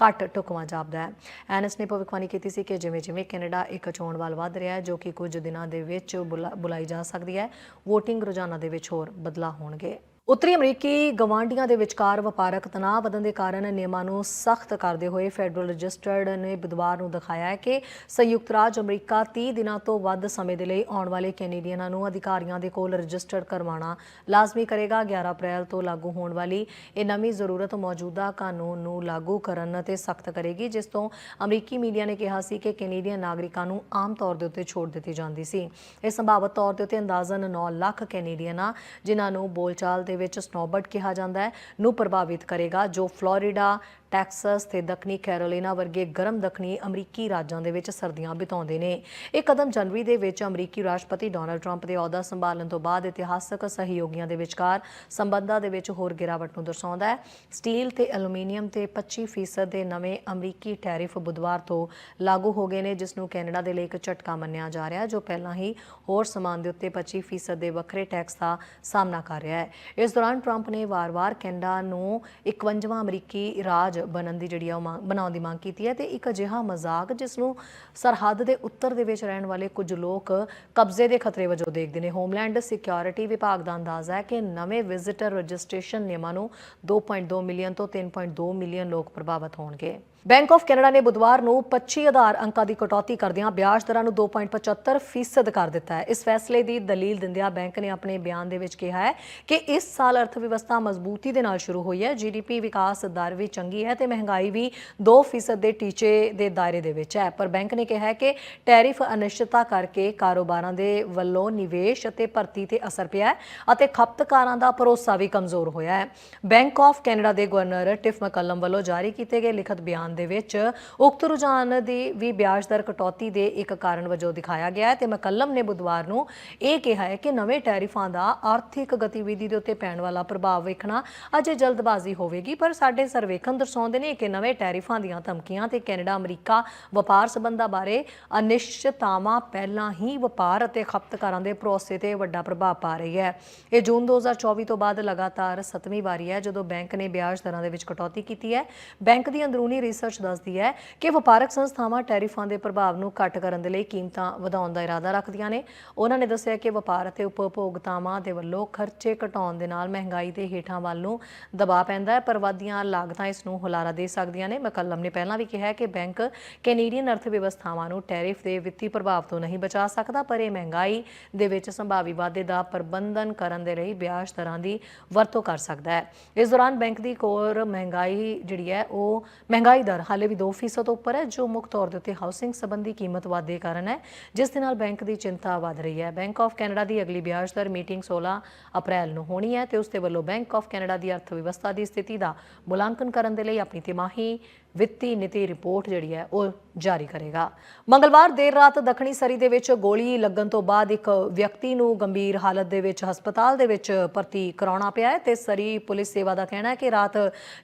ਘੱਟ ਢੁਕਵਾਂ ਜਾਪਦਾ ਹੈ। ਐਨਐਸ ਨੇ ਭਵਿੱਖਬਾਣੀ ਕੀਤੀ ਸੀ ਕਿ ਜਿਵੇਂ ਜਿਵੇਂ ਕੈਨੇਡਾ ਇੱਕ ਚੋਣ ਵੱਲ ਵੱਧ ਰਿਹਾ ਹੈ, ਜੋ ਕਿ ਕੁਝ ਦਿਨਾਂ ਦੇ ਵਿੱਚ ਬੁਲਾ- ਬੁਲਾਈ ਜਾ ਸਕਦੀ ਹੈ VOTING ਰੁਝਾਨਾਂ ਦੇ ਵਿੱਚ ਹੋਰ ਬਦਲਾਅ ਹੋਣਗੇ। ਉੱਤਰੀ ਅਮਰੀਕੀ ਗਵਾਂਡੀਆਂ ਦੇ ਵਿਚਕਾਰ ਵਪਾਰਕ ਤਣਾਅ ਵਧਣ ਦੇ ਕਾਰਨ ਨਿਯਮਾਂ ਨੂੰ ਸਖਤ ਕਰਦੇ ਹੋਏ ਫੈਡਰਲ ਰਜਿਸਟਰਡ ਨੇ ਬੁੱਧਵਾਰ ਨੂੰ ਦਿਖਾਇਆ ਹੈ ਕਿ ਸੰਯੁਕਤ ਰਾਜ ਅਮਰੀਕਾ 30 ਦਿਨਾਂ ਤੋਂ ਵੱਧ ਸਮੇਂ ਦੇ ਲਈ ਆਉਣ ਵਾਲੇ ਕੈਨੇਡੀਅਨਾਂ ਨੂੰ ਅਧਿਕਾਰੀਆਂ ਦੇ ਕੋਲ ਰਜਿਸਟਰਡ ਕਰਵਾਉਣਾ ਲਾਜ਼ਮੀ ਕਰੇਗਾ। 11 ਅਪ੍ਰੈਲ ਤੋਂ ਲਾਗੂ ਹੋਣ ਵਾਲੀ ਇਹ ਨਵੀਂ ਜ਼ਰੂਰਤ ਮੌਜੂਦਾ ਕਾਨੂੰਨ ਨੂੰ ਲਾਗੂ ਕਰਨ ਅਤੇ ਸਖਤ ਕਰੇਗੀ, ਜਿਸ ਤੋਂ ਅਮਰੀਕੀ ਮੀਡੀਆ ਨੇ ਕਿਹਾ ਸੀ ਕਿ ਕੈਨੇਡੀਅਨ ਨਾਗਰਿਕਾਂ ਨੂੰ ਆਮ ਤੌਰ ਦੇ ਉੱਤੇ ਛੋਟ ਦਿੱਤੀ ਜਾਂਦੀ ਸੀ। ਇਹ ਸੰਭਾਵਤ ਤੌਰ ਦੇ ਉੱਤੇ ਅੰਦਾਜ਼ਨ 9 ਲੱਖ ਕੈਨੇਡੀਅਨਾਂ, ਜਿਨ੍ਹਾਂ ਨੂੰ ਬੋਲਚਾਲ ਦੇ ਵਿੱਚ ਸਨੋਬਰਡ ਕਿਹਾ ਜਾਂਦਾ ਹੈ ਨੂੰ ਪ੍ਰਭਾਵਿਤ ਕਰੇਗਾ ਜੋ ਫਲੋਰੀਡਾ ਟੈਕਸਸ ਤੇ ਦੱਖਣੀ ਕੈਰੋਲੀਨਾ ਵਰਗੇ ਗਰਮ ਦੱਖਣੀ ਅਮਰੀਕੀ ਰਾਜਾਂ ਦੇ ਵਿੱਚ ਸਰਦੀਆਂ ਬਿਤਾਉਂਦੇ ਨੇ। ਇਹ ਕਦਮ ਜਨਵਰੀ ਦੇ ਵਿੱਚ ਅਮਰੀਕੀ ਰਾਸ਼ਟਰਪਤੀ ਡੋਨਲਡ ਟਰੰਪ ਦੇ ਅਹੁਦਾ ਸੰਭਾਲਣ ਤੋਂ ਬਾਅਦ ਇਤਿਹਾਸਕ ਸਹਿਯੋਗੀਆਂ ਦੇ ਵਿਚਕਾਰ ਸੰਬੰਧਾਂ ਦੇ ਵਿੱਚ ਹੋਰ ਗਿਰਾਵਟ ਨੂੰ ਦਰਸਾਉਂਦਾ ਹੈ। ਸਟੀਲ ਤੇ ਐਲੂਮੀਨੀਅਮ ਤੇ 25% ਦੇ ਨਵੇਂ ਅਮਰੀਕੀ ਟੈਰਿਫ ਬੁੱਧਵਾਰ ਤੋਂ ਲਾਗੂ ਹੋ ਗਏ ਨੇ, ਜਿਸ ਨੂੰ ਕੈਨੇਡਾ ਦੇ ਲਈ ਇੱਕ ਝਟਕਾ ਮੰਨਿਆ ਜਾ ਰਿਹਾ ਹੈ, ਜੋ ਪਹਿਲਾਂ ਹੀ ਹੋਰ ਸਮਾਨ ਦੇ ਉੱਤੇ 25% ਦੇ ਵੱਖਰੇ ਟੈਕਸ ਦਾ ਸਾਹਮਣਾ ਕਰ ਰਿਹਾ ਹੈ। ਇਸ ਦੌਰਾਨ ਟਰੰਪ ਨੇ ਵਾਰ-ਵਾਰ ਕੈਨੇਡਾ ਨੂੰ 51ਵਾਂ ਅਮਰੀਕੀ ਰਾਜ ਬਣਨ ਦੀ ਜਿਹੜੀ ਆ ਉਹ ਮੰਗ- ਬਣਾਉਣ ਦੀ ਮੰਗ ਕੀਤੀ ਹੈ ਤੇ ਇੱਕ ਅਜਿਹਾ ਮਜ਼ਾਕ ਜਿਸ ਨੂੰ ਸਰਹੱਦ ਦੇ ਉੱਤਰ ਦੇ ਵਿੱਚ ਰਹਿਣ ਵਾਲੇ ਕੁਝ ਲੋਕ ਕਬਜ਼ੇ ਦੇ ਖਤਰੇ ਵਜੋਂ ਦੇਖਦੇ ਨੇ। ਹੋਮਲੈਂਡ ਸਿਕਿਉਰਿਟੀ ਵਿਭਾਗ ਦਾ ਅੰਦਾਜ਼ਾ ਹੈ ਕਿ ਨਵੇਂ ਵਿਜ਼ਿਟਰ ਰਜਿਸਟ੍ਰੇਸ਼ਨ ਨਿਯਮਾਂ ਨੂੰ 2.2 ਮਿਲੀਅਨ ਤੋਂ 3.2 ਮਿਲੀਅਨ ਲੋਕ ਪ੍ਰਭਾਵਿਤ ਹੋਣਗੇ। ਬੈਂਕ ਆਫ ਕੈਨੇਡਾ ਨੇ ਬੁੱਧਵਾਰ ਨੂੰ 25 ਆਧਾਰ ਅੰਕਾਂ ਦੀ ਕਟੌਤੀ ਕਰਦਿਆਂ ਵਿਆਜ ਦਰਾਂ ਨੂੰ 2.75% ਫੀਸਦ ਕਰ ਦਿੱਤਾ ਹੈ। ਇਸ ਫੈਸਲੇ ਦੀ ਦਲੀਲ ਦਿੰਦਿਆਂ ਬੈਂਕ ਨੇ ਆਪਣੇ ਬਿਆਨ ਦੇ ਵਿੱਚ ਕਿਹਾ ਹੈ ਕਿ ਇਸ ਸਾਲ ਅਰਥ ਵਿਵਸਥਾ ਮਜ਼ਬੂਤੀ ਦੇ ਨਾਲ ਸ਼ੁਰੂ ਹੋਈ ਹੈ। ਜੀਡੀਪੀ ਵਿਕਾਸ ਦਰ ਵੀ ਚੰਗੀ ਹੈ ਤੇ ਮਹਿੰਗਾਈ ਵੀ 2% ਦੇ ਟੀਚੇ ਦੇ ਦਾਇਰੇ ਦੇ ਵਿੱਚ ਹੈ। ਪਰ ਬੈਂਕ ਨੇ ਕਿਹਾ ਹੈ ਕਿ ਟੈਰਿਫ ਅਨਿਸ਼ਚਿਤਤਾ ਕਰਕੇ ਕਾਰੋਬਾਰਾਂ ਦੇ ਵੱਲੋਂ ਨਿਵੇਸ਼ ਅਤੇ ਭਰਤੀ ਤੇ ਅਸਰ ਪਿਆ ਹੈ ਅਤੇ ਖਪਤਕਾਰਾਂ ਦਾ ਭਰੋਸਾ ਵੀ ਕਮਜ਼ੋਰ ਹੋਇਆ ਹੈ। ਬੈਂਕ ਆਫ ਕੈਨੇਡਾ ਦੇ ਗਵਰਨਰ ਟਿਫ ਮਕਲਮ ਵੱਲੋਂ ਜਾਰੀ ਕੀਤੇ ਗਏ ਲਿਖਤ ਬਿਆਨ ਦੇ ਵਿੱਚ ਉਕਤ ਰੁਝਾਨ ਦੀ ਵੀ ਵਿਆਜ ਦਰ ਕਟੌਤੀ ਦੇ ਇੱਕ ਕਾਰਨ ਵਜੋਂ ਦਿਖਾਇਆ ਗਿਆ ਹੈ ਤੇ ਮਕਲਮ ਨੇ ਬੁੱਧਵਾਰ ਨੂੰ ਇਹ ਕਿਹਾ ਹੈ ਕਿ ਨਵੇਂ ਟੈਰਿਫਾਂ ਦਾ ਆਰਥਿਕ ਗਤੀਵਿਧੀ ਦੇ ਉੱਤੇ ਪੈਣ ਵਾਲਾ ਪ੍ਰਭਾਵ ਵੇਖਣਾ ਅਜੇ ਜਲਦਬਾਜ਼ੀ ਹੋਵੇਗੀ, ਪਰ ਸਾਡੇ ਸਰਵੇਖਣ ਦਰਸਾਉਂਦੇ ਨੇ ਕਿ ਨਵੇਂ ਟੈਰਿਫਾਂ ਦੀਆਂ ਧਮਕੀਆਂ ਤੇ ਕੈਨੇਡਾ, ਅਮਰੀਕਾ ਵਪਾਰ ਸਬੰਧਾਂ ਬਾਰੇ ਅਨਿਸ਼ਚਿਤਤਾਵਾਂ ਪਹਿਲਾਂ ਹੀ ਵਪਾਰ ਅਤੇ ਖਪਤਕਾਰਾਂ ਦੇ ਭਰੋਸੇ ਤੇ ਵੱਡਾ ਪ੍ਰਭਾਵ ਪਾ ਰਹੀ ਹੈ। ਇਹ ਜੂਨ 2024 ਤੋਂ ਬਾਅਦ ਲਗਾਤਾਰ ਸੱਤਵੀਂ ਵਾਰੀ ਹੈ ਜਦੋਂ ਬੈਂਕ ਨੇ ਵਿਆਜ ਦਰਾਂ ਦੇ ਵਿੱਚ ਕਟੌਤੀ ਕੀਤੀ ਹੈ। ਬੈਂਕ ਦੀ ਅੰਦਰੂਨੀ ਰਿਸਰਚ ਦੱਸਦੀ ਹੈ ਕਿ ਵਪਾਰਕ ਸੰਸਥਾਵਾਂ ਟੈਰਿਫਾਂ ਦੇ ਪ੍ਰਭਾਵ ਨੂੰ ਘੱਟ ਕਰਨ ਦੇ ਲਈ ਕੀਮਤਾਂ ਵਧਾਉਣ ਦਾ ਇਰਾਦਾ ਰੱਖਦੀਆਂ ਨੇ। ਉਹਨਾਂ ਨੇ ਦੱਸਿਆ ਕਿ ਵਪਾਰ ਅਤੇ ਉਪਭੋਗਤਾਵਾਂ ਦੇ ਵੱਲੋਂ ਖਰਚੇ ਘਟਾਉਣ ਦੇ ਨਾਲ ਮਹਿੰਗਾਈ ਦੇ ਹੇਠਾਂ ਵੱਲ ਨੂੰ ਦਬਾਅ ਪੈਂਦਾ ਹੈ, ਪਰ ਵਧੀਆਂ ਲਾਗਤਾਂ ਇਸ ਨੂੰ ਹੁਲਾਰਾ ਦੇ ਸਕਦੀਆਂ ਨੇ। ਮਕਲਮ ਨੇ ਪਹਿਲਾਂ ਵੀ ਕਿਹਾ ਹੈ ਕਿ ਬੈਂਕ ਕੈਨੇਡੀਅਨ ਅਰਥ ਵਿਵਸਥਾਵਾਂ ਨੂੰ ਟੈਰਿਫ ਦੇ ਵਿੱਤੀ ਪ੍ਰਭਾਵ ਤੋਂ ਨਹੀਂ ਬਚਾ ਸਕਦਾ, ਪਰ ਇਹ ਮਹਿੰਗਾਈ ਦੇ ਵਿੱਚ ਸੰਭਾਵੀ ਵਾਧੇ ਦਾ ਪ੍ਰਬੰਧਨ ਕਰਨ ਦੇ ਲਈ ਵਿਆਜ ਦਰਾਂ ਦੀ ਵਰਤੋਂ ਕਰ ਸਕਦਾ ਹੈ। ਇਸ ਦੌਰਾਨ ਬੈਂਕ ਦੀ ਕੋਰ ਮਹਿੰਗਾਈ ਜਿਹੜੀ ਹੈ, ਉਹ ਮਹਿੰਗਾਈ ਦਰ ਹਾਲੇ ਵੀ 2% ਤੋਂ ਉੱਪਰ ਹੈ, ਜੋ ਮੁੱਖ ਤੌਰ ਦੇ ਉੱਤੇ ਹਾਊਸਿੰਗ ਸੰਬੰਧੀ ਕੀਮਤ ਵਾਧੇ ਕਾਰਨ ਹੈ, ਜਿਸ ਦੇ ਨਾਲ ਬੈਂਕ ਦੀ ਚਿੰਤਾ ਵਧ ਰਹੀ ਹੈ। ਬੈਂਕ ਆਫ ਕੈਨੇਡਾ ਦੀ ਅਗਲੀ ਵਿਆਜ ਦਰ ਮੀਟਿੰਗ 16 ਅਪ੍ਰੈਲ ਨੂੰ ਹੋਣੀ ਹੈ ਤੇ ਉਸ ਦੇ ਵੱਲੋਂ ਬੈਂਕ ਆਫ ਕੈਨੇਡਾ ਦੀ ਅਰਥ ਵਿਵਸਥਾ ਦੀ ਸਥਿਤੀ ਦਾ ਮੁਲਾਂਕਣ ਕਰਨ ਦੇ ਲਈ ਆਪਣੀ ਤਿਮਾਹੀ ਵਿੱਤੀ ਨੀਤੀ ਰਿਪੋਰਟ ਜਿਹੜੀ ਹੈ ਉਹ ਜਾਰੀ ਕਰੇਗਾ। ਮੰਗਲਵਾਰ ਦੇਰ ਰਾਤ ਦੱਖਣੀ ਸਰੀ ਦੇ ਵਿੱਚ ਗੋਲੀ ਲੱਗਣ ਤੋਂ ਬਾਅਦ ਇੱਕ ਵਿਅਕਤੀ ਨੂੰ ਗੰਭੀਰ ਹਾਲਤ ਦੇ ਵਿੱਚ ਹਸਪਤਾਲ ਦੇ ਵਿੱਚ ਭਰਤੀ ਕਰਾਉਣਾ ਪਿਆ ਹੈ ਤੇ ਸਰੀ ਪੁਲਿਸ ਸੇਵਾ ਦਾ ਕਹਿਣਾ ਹੈ ਕਿ ਰਾਤ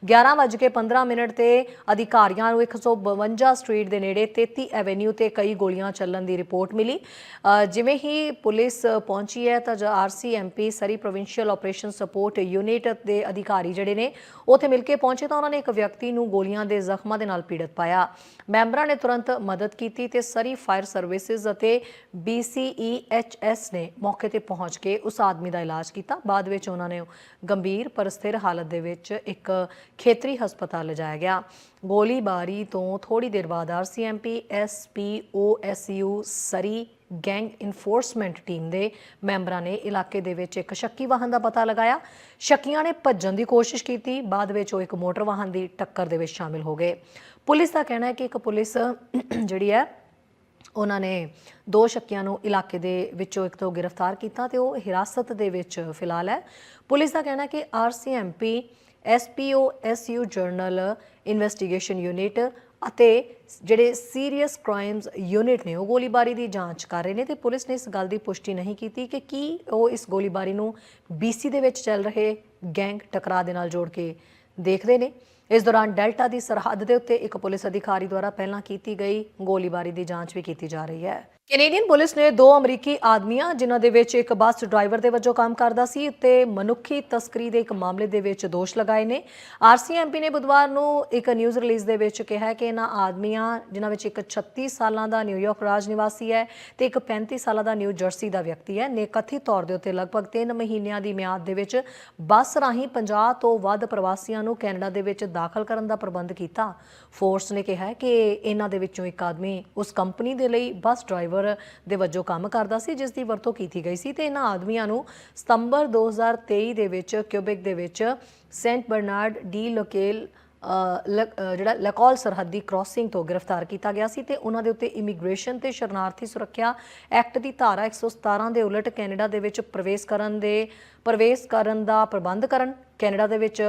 11:15 ਮਿੰਟ ਤੇ ਅਧਿਕਾਰੀਆਂ ਨੂੰ 152 ਸਟਰੀਟ ਦੇ ਨੇੜੇ 33 ਐਵੇਨਿਊ ਤੇ ਕਈ ਗੋਲੀਆਂ ਚੱਲਣ ਦੀ ਰਿਪੋਰਟ ਮਿਲੀ। ਜਿਵੇਂ ਹੀ ਪੁਲਿਸ ਪਹੁੰਚੀ ਹੈ ਤਾਂ RCMP Surrey provincial operation support unit ਦੇ ਅਧਿਕਾਰੀ ਜਿਹੜੇ ਨੇ, ਉੱਥੇ ਮਿਲ ਕੇ ਪਹੁੰਚੇ ਤਾਂ ਉਹਨਾਂ ਨੇ ਇੱਕ ਵਿਅਕਤੀ ਨੂੰ ਗੋਲੀਆਂ ਦੇ ਜ਼ਖਮਾਂ ਦੇ ਨਾਲ ਪੀੜਤ ਪਾਇਆ। ਮੈਂਬਰਾਂ ਨੇ ਤੁਰੰਤ ਮਦਦ ਕੀਤੀ ਤੇ ਸਰੀ ਫਾਇਰ ਸਰਵਿਸਿਜ਼ ਅਤੇ BCEHS ਨੇ ਮੌਕੇ ਤੇ ਪਹੁੰਚ ਕੇ ਉਸ ਆਦਮੀ ਦਾ ਇਲਾਜ ਕੀਤਾ। ਬਾਅਦ ਵਿੱਚ ਉਹਨਾਂ ਨੇ ਗੰਭੀਰ ਪਰ ਸਥਿਰ ਹਾਲਤ ਦੇ ਵਿੱਚ ਇੱਕ ਖੇਤਰੀ ਹਸਪਤਾਲ ਲਿਜਾਇਆ ਗਿਆ। ਗੋਲੀਬਾਰੀ ਤੋਂ ਥੋੜੀ ਦੇਰ ਬਾਅਦ RCMP SPOSU Surrey gang enforcement team ਦੇ ਮੈਂਬਰਾਂ ਨੇ ਇਲਾਕੇ ਦੇ ਵਿੱਚ ਇੱਕ ਸ਼ੱਕੀ ਵਾਹਨ ਦਾ ਪਤਾ ਲਗਾਇਆ। ਸ਼ੱਕੀਆਂ ਨੇ ਭੱਜਣ ਦੀ ਕੋਸ਼ਿਸ਼ ਕੀਤੀ, ਬਾਅਦ ਵਿੱਚ ਉਹ ਇੱਕ ਮੋਟਰ ਵਾਹਨ ਦੀ ਟੱਕਰ ਦੇ ਵਿੱਚ ਸ਼ਾਮਿਲ ਹੋ ਗਏ। ਪੁਲਿਸ ਦਾ ਕਹਿਣਾ ਹੈ ਕਿ ਇੱਕ ਪੁਲਿਸ ਜਿਹੜੀ ਹੈ, ਉਹਨਾਂ ਨੇ ਦੋ ਸ਼ੱਕੀਆਂ ਨੂੰ ਇਲਾਕੇ ਦੇ ਵਿੱਚੋਂ ਇੱਕ ਤੋਂ ਗ੍ਰਿਫਤਾਰ ਕੀਤਾ ਤੇ ਉਹ ਹਿਰਾਸਤ ਦੇ ਵਿੱਚ ਫਿਲਹਾਲ ਹੈ। ਪੁਲਿਸ ਦਾ ਕਹਿਣਾ ਹੈ ਕਿ RCMP SPOSU general investigation unit ਅਤੇ ਜਿਹੜੇ ਸੀਰੀਅਸ ਕ੍ਰਾਈਮਸ ਯੂਨਿਟ ਨੇ, ਉਹ ਗੋਲੀਬਾਰੀ ਦੀ ਜਾਂਚ ਕਰ ਰਹੇ ਨੇ ਤੇ ਪੁਲਿਸ ਨੇ ਇਸ ਗੱਲ ਦੀ ਪੁਸ਼ਟੀ ਨਹੀਂ ਕੀਤੀ ਕਿ ਕੀ ਉਹ ਇਸ ਗੋਲੀਬਾਰੀ ਨੂੰ BC ਦੇ ਵਿੱਚ ਚੱਲ ਰਹੇ ਗੈਂਗ ਟਕਰਾਅ ਦੇ ਨਾਲ ਜੋੜ ਕੇ ਦੇਖਦੇ ਨੇ। ਇਸ ਦੌਰਾਨ ਡੈਲਟਾ ਦੀ ਸਰਹੱਦ ਦੇ ਉੱਤੇ ਇੱਕ ਪੁਲਿਸ ਅਧਿਕਾਰੀ ਦੁਆਰਾ ਪਹਿਲਾਂ ਕੀਤੀ ਗਈ ਗੋਲੀਬਾਰੀ ਦੀ ਜਾਂਚ ਵੀ ਕੀਤੀ ਜਾ ਰਹੀ ਹੈ। ਕੈਨੇਡੀਅਨ ਪੁਲਿਸ ਨੇ ਦੋ ਅਮਰੀਕੀ ਆਦਮੀਆਂ, ਜਿਨ੍ਹਾਂ ਦੇ ਵਿੱਚ ਇੱਕ ਬੱਸ ਡਰਾਈਵਰ ਦੇ ਵਜੋਂ ਕੰਮ ਕਰਦਾ ਸੀ ਤੇ ਮਨੁੱਖੀ ਤਸਕਰੀ ਦੇ ਇੱਕ ਮਾਮਲੇ ਦੇ ਵਿੱਚ ਦੋਸ਼ ਲਗਾਏ ਨੇ। ਆਰਸੀਐਮਪੀ ਨੇ ਬੁੱਧਵਾਰ ਨੂੰ ਇੱਕ ਨਿਊਜ਼ ਰਿਲੀਜ਼ ਦੇ ਵਿੱਚ ਕਿਹਾ ਕਿ ਇਹਨਾਂ ਆਦਮੀਆਂ, ਜਿਨ੍ਹਾਂ ਵਿੱਚ ਇੱਕ 36 ਸਾਲਾਂ ਦਾ ਨਿਊਯਾਰਕ ਰਾਜ ਨਿਵਾਸੀ ਹੈ ਤੇ ਇੱਕ 35 ਸਾਲਾਂ ਦਾ ਨਿਊ ਜਰਸੀ ਦਾ ਵਿਅਕਤੀ ਹੈ, ਨੇ ਕਥਿਤ ਤੌਰ ਦੇ ਉੱਤੇ ਲਗਭਗ 3 ਮਹੀਨਿਆਂ ਦੀ ਮਿਆਦ ਦੇ ਵਿੱਚ ਬੱਸ ਰਾਹੀਂ 50 ਤੋਂ ਵੱਧ ਪ੍ਰਵਾਸੀਆਂ ਨੂੰ ਕੈਨੇਡਾ ਦੇ ਵਿੱਚ ਦਾਖਲ ਕਰਨ ਦਾ ਪ੍ਰਬੰਧ ਕੀਤਾ। ਫੋਰਸ ਨੇ ਕਿਹਾ ਕਿ ਇਹਨਾਂ ਦੇ ਵਿੱਚੋਂ ਇੱਕ ਆਦਮੀ ਉਸ ਕੰਪਨੀ ਦੇ ਲਈ ਬੱਸ ਡਰਾਈਵਰ ਦੇ ਵਜੋਂ ਕੰਮ ਕਰਦਾ ਸੀ ਜਿਸ ਦੀ ਵਰਤੋਂ ਕੀਤੀ ਗਈ ਸੀ ਤੇ ਇਹਨਾਂ ਆਦਮੀਆਂ ਨੂੰ ਸਤੰਬਰ 2023 ਦੇ ਵਿੱਚ ਕਿਊਬਿਕ ਦੇ ਵਿੱਚ ਸੈਂਟ ਬਰਨਾਰਡ ਡੀ ਲੋਕੇਲ ਅ, ਜਿਹੜਾ ਲਕੌਲ ਸਰਹੱਦੀ ਕ੍ਰਾਸਿੰਗ ਤੋਂ ਗ੍ਰਿਫਤਾਰ ਕੀਤਾ ਗਿਆ ਸੀ ਤੇ ਉਹਨਾਂ ਦੇ ਉੱਤੇ ਇਮੀਗ੍ਰੇਸ਼ਨ ਤੇ ਸ਼ਰਨਾਰਥੀ ਸੁਰੱਖਿਆ ਐਕਟ ਦੀ ਧਾਰਾ 117 ਦੇ ਉਲਟ ਕੈਨੇਡਾ ਦੇ ਵਿੱਚ ਪ੍ਰਵੇਸ਼ ਕਰਨ ਦੇ ਪ੍ਰਵੇਸ਼ ਕਰਨ ਦਾ ਪ੍ਰਬੰਧ ਕਰਨ ਕੈਨੇਡਾ ਦੇ ਵਿੱਚ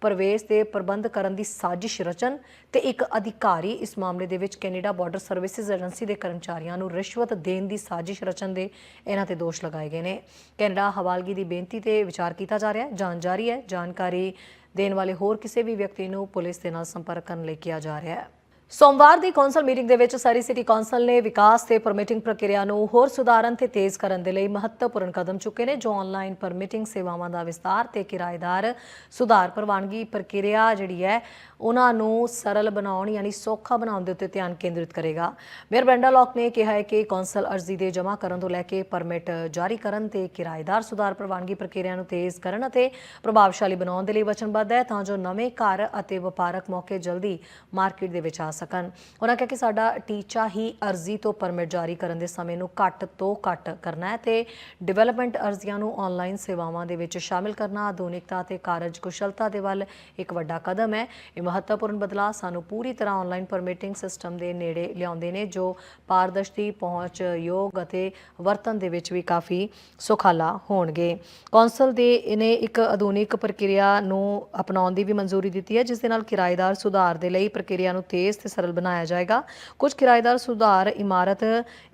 ਪ੍ਰਵੇਸ਼ ਤੇ ਪ੍ਰਬੰਧ ਕਰਨ ਦੀ ਸਾਜ਼ਿਸ਼ ਰਚਨ ਤੇ ਇੱਕ ਅਧਿਕਾਰੀ ਇਸ ਮਾਮਲੇ ਦੇ ਵਿੱਚ ਕੈਨੇਡਾ ਬਾਰਡਰ ਸਰਵਿਸਿਜ਼ ਏਜੰਸੀ ਦੇ ਕਰਮਚਾਰੀਆਂ ਨੂੰ ਰਿਸ਼ਵਤ ਦੇਣ ਦੀ ਸਾਜ਼ਿਸ਼ ਰਚਨ ਦੇ ਇਹਨਾਂ ਤੇ ਦੋਸ਼ ਲਗਾਏ ਗਏ ਨੇ। ਕੈਨੇਡਾ ਹਵਾਲਗੀ ਦੀ ਬੇਨਤੀ ਤੇ ਵਿਚਾਰ ਕੀਤਾ ਜਾ ਰਿਹਾ ਹੈ। ਜਾਂਚ ਜਾਰੀ ਹੈ। ਜਾਣਕਾਰੀ ਦੇਣ ਵਾਲੇ ਹੋਰ ਕਿਸੇ ਵੀ ਵਿਅਕਤੀ ਨੂੰ ਪੁਲਿਸ ਦੇ ਨਾਲ ਸੰਪਰਕ ਕਰਨ ਲਈ ਕਿਹਾ ਜਾ ਰਿਹਾ ਹੈ। ਸੋਮਵਾਰ ਦੀ ਕੌਂਸਲ ਮੀਟਿੰਗ ਦੇ ਵਿੱਚ ਸਾਰੀ ਸਿਟੀ ਕੌਂਸਲ ਨੇ ਵਿਕਾਸ ਤੇ ਪਰਮਿਟਿੰਗ ਪ੍ਰਕਿਰਿਆ ਨੂੰ ਹੋਰ ਸੁਧਾਰਨ ਤੇ ਤੇਜ਼ ਕਰਨ ਦੇ ਲਈ ਮਹੱਤਵਪੂਰਨ ਕਦਮ ਚੁੱਕੇ ਨੇ, ਜੋ ਆਨਲਾਈਨ ਪਰਮਿਟਿੰਗ ਸੇਵਾਵਾਂ ਦਾ ਵਿਸਤਾਰ ਤੇ ਕਿਰਾਏਦਾਰ ਸੁਧਾਰ ਪ੍ਰਵਾਨਗੀ ਪ੍ਰਕਿਰਿਆ ਜਿਹੜੀ ਹੈ, ਉਹਨਾਂ ਨੂੰ ਸਰਲ ਬਣਾਉਣ ਯਾਨੀ ਸੌਖਾ ਬਣਾਉਣ ਦੇ ਉੱਤੇ ਧਿਆਨ ਕੇਂਦਰਿਤ ਕਰੇਗਾ। ਮੇਅਰ ਬ੍ਰੈਂਡਾ ਲੌਕ ਨੇ ਕਿਹਾ ਹੈ ਕਿ ਕੌਂਸਲ ਅਰਜ਼ੀ ਦੇ ਜਮ੍ਹਾਂ ਕਰਨ ਤੋਂ ਲੈ ਕੇ ਪਰਮਿਟ ਜਾਰੀ ਕਰਨ ਤੇ ਕਿਰਾਏਦਾਰ ਸੁਧਾਰ ਪ੍ਰਵਾਨਗੀ ਪ੍ਰਕਿਰਿਆ ਨੂੰ ਤੇਜ਼ ਕਰਨ ਅਤੇ ਪ੍ਰਭਾਵਸ਼ਾਲੀ ਬਣਾਉਣ ਦੇ ਲਈ ਵਚਨਬੱਧ ਹੈ, ਤਾਂ ਜੋ ਨਵੇਂ ਘਰ ਅਤੇ ਵਪਾਰਕ ਮੌਕੇ ਜਲਦੀ ਮਾਰਕੀਟ ਦੇ ਵਿੱਚ ਆ ਸਕਣ। ਉਹਨਾਂ ਕਿਹਾ ਕਿ ਸਾਡਾ ਟੀਚਾ ਹੀ ਅਰਜ਼ੀ ਤੋਂ ਪਰਮਿਟ ਜਾਰੀ ਕਰਨ ਦੇ ਸਮੇਂ ਨੂੰ ਘੱਟ ਤੋਂ ਘੱਟ ਕਰਨਾ ਹੈ ਤੇ ਡਿਵੈਲਪਮੈਂਟ ਅਰਜ਼ੀਆਂ ਨੂੰ ਆਨਲਾਈਨ ਸੇਵਾਵਾਂ ਦੇ ਵਿੱਚ ਸ਼ਾਮਿਲ ਕਰਨਾ ਆਧੁਨਿਕਤਾ ਤੇ ਕਾਰਜਕੁਸ਼ਲਤਾ ਦੇ ਵੱਲ ਇੱਕ ਵੱਡਾ ਕਦਮ ਹੈ। ਇਹ ਮਹੱਤਵਪੂਰਨ ਬਦਲਾਅ ਸਾਨੂੰ ਪੂਰੀ ਤਰ੍ਹਾਂ ਆਨਲਾਈਨ ਪਰਮਿਟਿੰਗ ਸਿਸਟਮ ਦੇ ਨੇੜੇ ਲਿਆਉਂਦੇ ਨੇ, ਜੋ ਪਾਰਦਰਸ਼ੀ ਪਹੁੰਚ ਯੋਗ ਅਤੇ ਵਰਤਨ ਦੇ ਵਿੱਚ ਵੀ ਕਾਫੀ ਸੁਖਾਲਾ ਹੋਣਗੇ। ਕੌਂਸਲ ਦੇ ਇਹਨੇ ਇੱਕ ਆਧੁਨਿਕ ਪ੍ਰਕਿਰਿਆ ਨੂੰ ਅਪਣਾਉਣ ਦੀ ਵੀ ਮਨਜ਼ੂਰੀ ਦਿੱਤੀ ਹੈ, ਜਿਸ ਦੇ ਨਾਲ ਕਿਰਾਏਦਾਰ ਸੁਧਾਰ ਦੇ ਲਈ ਪ੍ਰਕਿਰਿਆ ਨੂੰ ਤੇਜ਼ ਤੇ ਸਰਲ ਬਣਾਇਆ ਜਾਏਗਾ। ਕੁਝ ਕਿਰਾਏਦਾਰ ਸੁਧਾਰ ਇਮਾਰਤ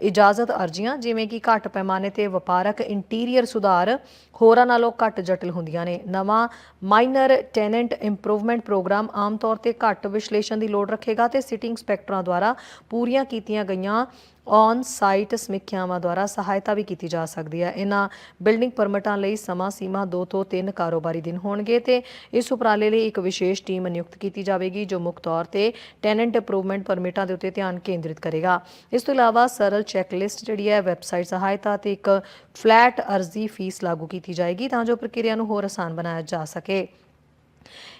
ਇਜਾਜ਼ਤ ਅਰਜ਼ੀਆਂ, ਜਿਵੇਂ ਕਿ ਘੱਟ ਪੈਮਾਨੇ ਤੇ ਵਪਾਰਕ ਇੰਟੀਰੀਅਰ ਸੁਧਾਰ, ਹੋਰਾਂ ਨਾਲੋਂ ਘੱਟ ਜਟਿਲ ਹੁੰਦੀਆਂ ਨੇ। ਨਵਾਂ ਮਾਈਨਰ ਟੈਨੈਂਟ ਇੰਪਰੂਵਮੈਂਟ ਪ੍ਰੋਗਰਾਮ ਆਮ ਤੌਰ ਤੇ ਘੱਟ ਵਿਸ਼ਲੇਸ਼ਣ ਦੀ ਲੋੜ ਰੱਖੇਗਾ ਤੇ ਸਿਟਿੰਗ ਇੰਸਪੈਕਟਰਾਂ ਦੁਆਰਾ ਪੂਰੀਆਂ ਕੀਤੀਆਂ ਗਈਆਂ ਔਨ ਸਾਈਟ ਸਮੀਖਿਆਵਾਂ ਦੁਆਰਾ ਸਹਾਇਤਾ ਵੀ ਕੀਤੀ ਜਾ ਸਕਦੀ ਹੈ। ਇਹਨਾਂ ਬਿਲਡਿੰਗ ਪਰਮਿਟਾਂ ਲਈ ਸਮਾਂ ਸੀਮਾ 2 ਤੋਂ 3 ਕਾਰੋਬਾਰੀ ਦਿਨ ਹੋਣਗੇ ਤੇ ਇਸ ਉਪਰਾਲੇ ਲਈ ਇੱਕ ਵਿਸ਼ੇਸ਼ ਟੀਮ ਨਿਯੁਕਤ ਕੀਤੀ ਜਾਵੇਗੀ, ਜੋ ਮੁੱਖ ਤੌਰ ਤੇ ਟੈਨੈਂਟ ਅਪਰੂਵਮੈਂਟ ਪਰਮਿਟਾਂ ਦੇ ਉੱਤੇ ਧਿਆਨ ਕੇਂਦਰਿਤ ਕਰੇਗਾ। ਇਸ ਤੋਂ ਇਲਾਵਾ ਸਰਲ ਚੈੱਕ ਲਿਸਟ ਜਿਹੜੀ ਹੈ ਵੈਬਸਾਈਟ ਸਹਾਇਤਾ ਤੇ ਇੱਕ ਫਲੈਟ ਅਰਜ਼ੀ ਫੀਸ ਲਾਗੂ ਕੀਤੀ ਜਾਏਗੀ ਤਾਂ ਜੋ ਪ੍ਰਕਿਰਿਆ ਨੂੰ ਹੋਰ ਆਸਾਨ ਬਣਾਇਆ ਜਾ ਸਕੇ।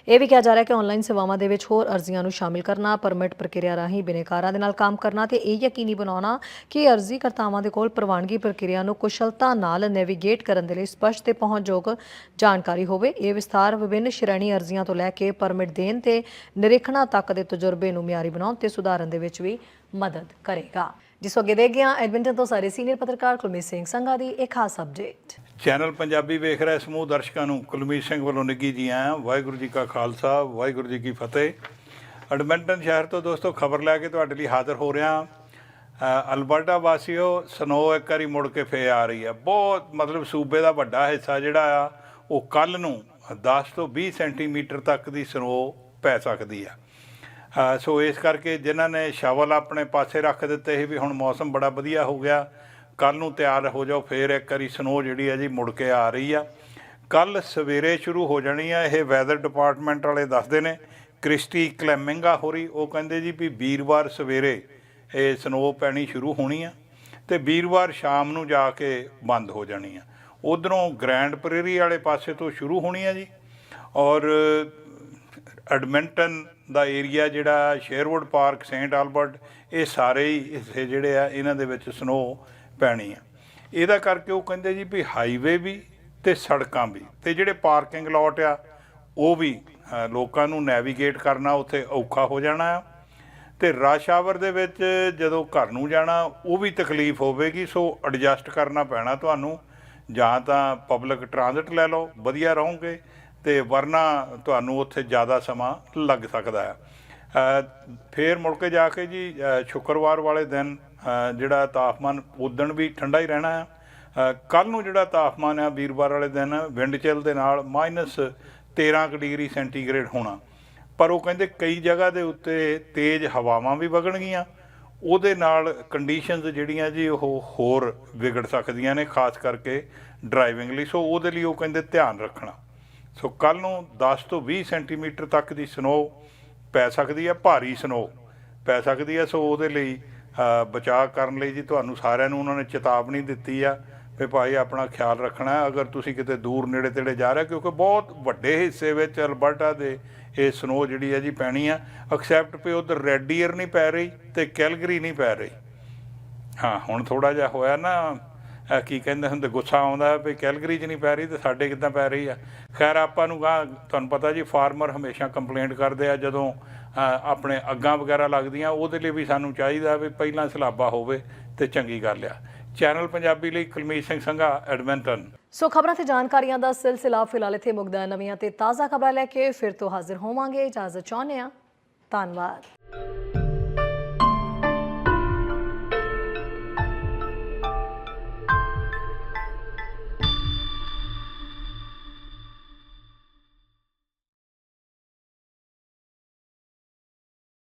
ਇਹ ਵੀ ਕਿਹਾ ਜਾ ਰਿਹਾ ਕਿ ਆਨਲਾਈਨ ਸੇਵਾਵਾਂ ਦੇ ਵਿੱਚ ਹੋਰ ਅਰਜ਼ੀਆਂ ਨੂੰ ਸ਼ਾਮਿਲ ਕਰਨਾ ਪਰਮਿਟ ਪ੍ਰਕਿਰਿਆ ਰਾਹੀਂ ਬਿਨੇਕਾਰਾਂ ਦੇ ਨਾਲ ਕੰਮ ਕਰਨਾ ਤੇ ਇਹ ਯਕੀਨੀ ਬਣਾਉਣਾ ਕਿ ਅਰਜ਼ੀ ਕਰਤਾਵਾਂ ਦੇ ਕੋਲ ਪ੍ਰਵਾਨਗੀ ਪ੍ਰਕਿਰਿਆ ਨੂੰ ਕੁਸ਼ਲਤਾ ਨਾਲ ਨੈਵੀਗੇਟ ਕਰਨ ਦੇ ਲਈ ਸਪਸ਼ਟ ਤੇ ਪਹੁੰਚਯੋਗ ਜਾਣਕਾਰੀ ਹੋਵੇ। ਇਹ ਵਿਸਥਾਰ ਵਿਭਿੰਨ ਸ਼੍ਰੇਣੀ ਅਰਜ਼ੀਆਂ ਤੋਂ ਲੈ ਕੇ ਪਰਮਿਟ ਦੇਣ ਤੇ ਨਿਰੀਖਣਾ ਤੱਕ ਦੇ ਤਜਰਬੇ ਨੂੰ ਮਿਆਰੀ ਬਣਾਉਣ ਤੇ ਸੁਧਾਰਨ ਦੇ ਵਿੱਚ ਵੀ ਮਦਦ ਕਰੇਗਾ। ਜਿਸ ਅੱਗੇ ਦੇ ਗਿਆ ਐਡਮਿੰਟਨ ਤੋਂ ਸਾਰੇ ਸੀਨੀਅਰ ਪੱਤਰਕਾਰ ਕੁਲਮੀਤ ਸਿੰਘ ਸੰਘਾ ਦੀ ਇੱਕ ਖਾਸ ਅਪਡੇਟ ਚੈਨਲ ਪੰਜਾਬੀ ਵੇਖ ਰਹੇ ਸਮੂਹ ਦਰਸ਼ਕਾਂ ਨੂੰ। ਕੁਲਮੀਤ ਸਿੰਘ ਵੱਲੋਂ ਨਿੱਘੀ ਜੀ ਆਇਆਂ ਵਾਹਿਗੁਰੂ ਜੀ ਕਾ ਖਾਲਸਾ ਵਾਹਿਗੁਰੂ ਜੀ ਕੀ ਫਤਿਹ। ਐਡਮਿੰਟਨ ਸ਼ਹਿਰ ਤੋਂ ਦੋਸਤੋ ਖਬਰ ਲੈ ਕੇ ਤੁਹਾਡੇ ਲਈ ਹਾਜ਼ਰ ਹੋ ਰਿਹਾ ਅ, ਅਲਬਰਟਾ ਵਾਸੀਓ ਸਨੋ ਇੱਕ ਵਾਰੀ ਮੁੜ ਕੇ ਫੇ ਆ ਰਹੀ ਹੈ। ਬਹੁਤ ਮਤਲਬ ਸੂਬੇ ਦਾ ਵੱਡਾ ਹਿੱਸਾ ਜਿਹੜਾ ਆ ਉਹ ਕੱਲ ਨੂੰ 10 ਤੋਂ 20 ਸੈਂਟੀਮੀਟਰ ਤੱਕ ਦੀ ਸਨੋ ਪੈ ਸਕਦੀ ਆ। ਸੋ ਇਸ ਕਰਕੇ ਜਿਨ੍ਹਾਂ ਨੇ ਸ਼ਵਲ ਆਪਣੇ ਪਾਸੇ ਰੱਖ ਦਿੱਤੇ ਸੀ ਵੀ ਹੁਣ ਮੌਸਮ ਬੜਾ ਵਧੀਆ ਹੋ ਗਿਆ ਕੱਲ ਨੂੰ ਤਿਆਰ ਹੋ ਜਾਓ, ਫੇਰ ਇੱਕ ਵਾਰੀ ਸਨੋ ਜਿਹੜੀ ਹੈ ਜੀ ਮੁੜ ਕੇ ਆ ਰਹੀ ਆ। ਕੱਲ ਸਵੇਰੇ ਸ਼ੁਰੂ ਹੋ ਜਾਣੀ ਆ, ਇਹ ਵੈਦਰ ਡਿਪਾਰਟਮੈਂਟ ਵਾਲੇ ਦੱਸਦੇ ਨੇ, ਕ੍ਰਿਸਟੀ ਕਲੈਮਿੰਗਾ ਹੋਰੀ, ਉਹ ਕਹਿੰਦੇ ਜੀ ਵੀ ਵੀਰਵਾਰ ਸਵੇਰੇ ਇਹ ਸਨੋ ਪੈਣੀ ਸ਼ੁਰੂ ਹੋਣੀ ਆ ਤੇ ਵੀਰਵਾਰ ਸ਼ਾਮ ਨੂੰ ਜਾ ਕੇ ਬੰਦ ਹੋ ਜਾਣੀ ਆ। ਉਧਰੋਂ ਗ੍ਰੈਂਡ ਪ੍ਰੇਰੀ ਵਾਲੇ ਪਾਸੇ ਤੋਂ ਸ਼ੁਰੂ ਹੋਣੀ ਆ ਜੀ ਔਰ ਐਡਮਿੰਟਨ ਦਾ ਏਰੀਆ ਜਿਹੜਾ ਸ਼ੇਅਰਵੁੱਡ ਪਾਰਕ, ਸੇਂਟ ਆਲਬਰਟ, ਇਹ ਸਾਰੇ ਹੀ ਹਿੱਸੇ ਜਿਹੜੇ ਆ, ਇਹਨਾਂ ਦੇ ਵਿੱਚ ਸਨੋ ਪੈਣੀ ਆ। ਇਹਦਾ ਕਰਕੇ ਉਹ ਕਹਿੰਦੇ ਜੀ ਵੀ ਹਾਈਵੇ ਵੀ ਤੇ ਸੜਕਾਂ ਵੀ ਤੇ ਜਿਹੜੇ ਪਾਰਕਿੰਗ ਲੋਟ ਆ, ਉਹ ਵੀ ਲੋਕਾਂ ਨੂੰ ਨੈਵੀਗੇਟ ਕਰਨਾ ਉੱਥੇ ਔਖਾ ਹੋ ਜਾਣਾ ਆ। ਤੇ ਰਸ਼ ਆਵਰ ਦੇ ਵਿੱਚ ਜਦੋਂ ਘਰ ਨੂੰ ਜਾਣਾ, ਉਹ ਵੀ ਤਕਲੀਫ ਹੋਵੇਗੀ, ਸੋ ਐਡਜਸਟ ਕਰਨਾ ਪੈਣਾ ਤੁਹਾਨੂੰ। ਜਾਂ ਤਾਂ ਪਬਲਿਕ ਟਰਾਂਜ਼ਿਟ ਲੈ ਲਓ, ਵਧੀਆ ਰਹੋਗੇ। ਤੇ ਵਰਨਾ ਤੁਹਾਨੂੰ ਉੱਥੇ ਜ਼ਿਆਦਾ ਸਮਾਂ ਲੱਗ ਸਕਦਾ ਹੈ। ਅ, ਫੇਰ ਮੁੜ ਕੇ ਜਾ ਕੇ ਜੀ ਸ਼ੁੱਕਰਵਾਰ ਵਾਲੇ ਦਿਨ ਜਿਹੜਾ ਤਾਪਮਾਨ ਉਦਣ ਵੀ ਠੰਡਾ ਹੀ ਰਹਿਣਾ ਹੈ। ਕੱਲ ਨੂੰ ਜਿਹੜਾ ਤਾਪਮਾਨ ਆ ਵੀਰਵਾਰ ਵਾਲੇ ਦਿਨ ਵਿੰਡ ਚਿਲ ਦੇ ਨਾਲ ਮਾਈਨਸ 13 ਕੁ ਡਿਗਰੀ ਸੈਂਟੀਗ੍ਰੇਡ ਹੋਣਾ। ਪਰ ਉਹ ਕਹਿੰਦੇ ਕਈ ਜਗ੍ਹਾ ਦੇ ਉੱਤੇ ਤੇਜ਼ ਹਵਾਵਾਂ ਵੀ ਵਗਣਗੀਆਂ। ਉਹਦੇ ਨਾਲ ਕੰਡੀਸ਼ਨਸ ਜਿਹੜੀਆਂ ਜੀ ਉਹ ਹੋਰ ਵਿਗੜ ਸਕਦੀਆਂ ਨੇ ਖਾਸ ਕਰਕੇ ਡਰਾਈਵਿੰਗ ਲਈ। ਸੋ ਉਹਦੇ ਲਈ ਉਹ ਕਹਿੰਦੇ ਧਿਆਨ ਰੱਖਣਾ। ਸੋ ਕੱਲ ਨੂੰ 10 ਤੋਂ 20 ਸੈਂਟੀਮੀਟਰ ਤੱਕ ਦੀ ਸਨੋ ਪੈ ਸਕਦੀ ਹੈ, ਭਾਰੀ ਸਨੋ ਪੈ ਸਕਦੀ ਹੈ। ਸੋ ਉਹਦੇ ਲਈ ਬਚਾਅ ਕਰਨ ਲਈ ਜੀ ਤੁਹਾਨੂੰ ਸਾਰਿਆਂ ਨੂੰ ਉਹਨਾਂ ਨੇ ਚੇਤਾਵਨੀ ਦਿੱਤੀ ਆ ਵੀ ਭਾਈ ਆਪਣਾ ਖਿਆਲ ਰੱਖਣਾ ਅਗਰ ਤੁਸੀਂ ਕਿਤੇ ਦੂਰ ਨੇੜੇ ਤੇੜੇ ਜਾ ਰਹੇ ਕਿਉਂਕਿ ਬਹੁਤ ਵੱਡੇ ਹਿੱਸੇ ਵਿੱਚ ਅਲਬਰਟਾ ਦੇ ਇਹ ਸਨੋ ਜਿਹੜੀ ਹੈ ਜੀ ਪੈਣੀ ਆ। ਐਕਸੈਪਟ ਪੇ ਉਧਰ ਰੈਡ ਡੀਅਰ ਨਹੀਂ ਪੈ ਰਹੀ ਤੇ ਕੈਲਗਰੀ ਨਹੀਂ ਪੈ ਰਹੀ। ਹਾਂ, ਹੁਣ ਥੋੜਾ ਜਿਹਾ ਹੋਇਆ ਨਾ ਕੀ ਕਹਿੰਦੇ ਹੁੰਦੇ, ਗੁੱਸਾ ਆਉਂਦਾ ਵੀ ਕੈਲਗਰੀ 'ਚ ਨਹੀਂ ਪੈ ਰਹੀ ਤੇ ਸਾਡੇ ਕਿੱਦਾਂ ਪੈ ਰਹੀ ਆ। ਖੈਰ, ਆਪਾਂ ਨੂੰ ਗਾ ਤੁਹਾਨੂੰ ਪਤਾ ਜੀ, ਫਾਰਮਰ ਹਮੇਸ਼ਾ ਕੰਪਲੇਂਟ ਕਰਦੇ ਆ ਜਦੋਂ ਆਪਣੇ ਅੱਗਾਂ ਵਗੈਰਾ ਲੱਗਦੀਆਂ, ਉਹਦੇ ਲਈ ਵੀ ਸਾਨੂੰ ਚਾਹੀਦਾ ਵੀ ਪਹਿਲਾਂ ਸਲਾਬਾ ਹੋਵੇ ਤੇ ਚੰਗੀ ਗੱਲ ਆ ਚੈਨਲ ਪੰਜਾਬੀ ਲਈ ਕੁਲਮੀਤ ਸਿੰਘ ਸੰਘਾ ਐਡਮਿੰਟਨ ਸੋ ਖਬਰਾਂ ਤੇ ਜਾਣਕਾਰੀਆਂ ਦਾ ਸਿਲਸਿਲਾ ਫਿਲਹਾਲ ਇੱਥੇ ਮੁਕਦਾ ਨਵੀਆਂ ਤੇ ਤਾਜ਼ਾ ਖਬਰਾਂ ਲੈ ਕੇ ਫਿਰ ਤੋਂ ਹਾਜ਼ਰ ਹੋਵਾਂਗੇ। ਇਜਾਜ਼ਤ ਚਾਹੁੰਦੇ ਹਾਂ। ਧੰਨਵਾਦ।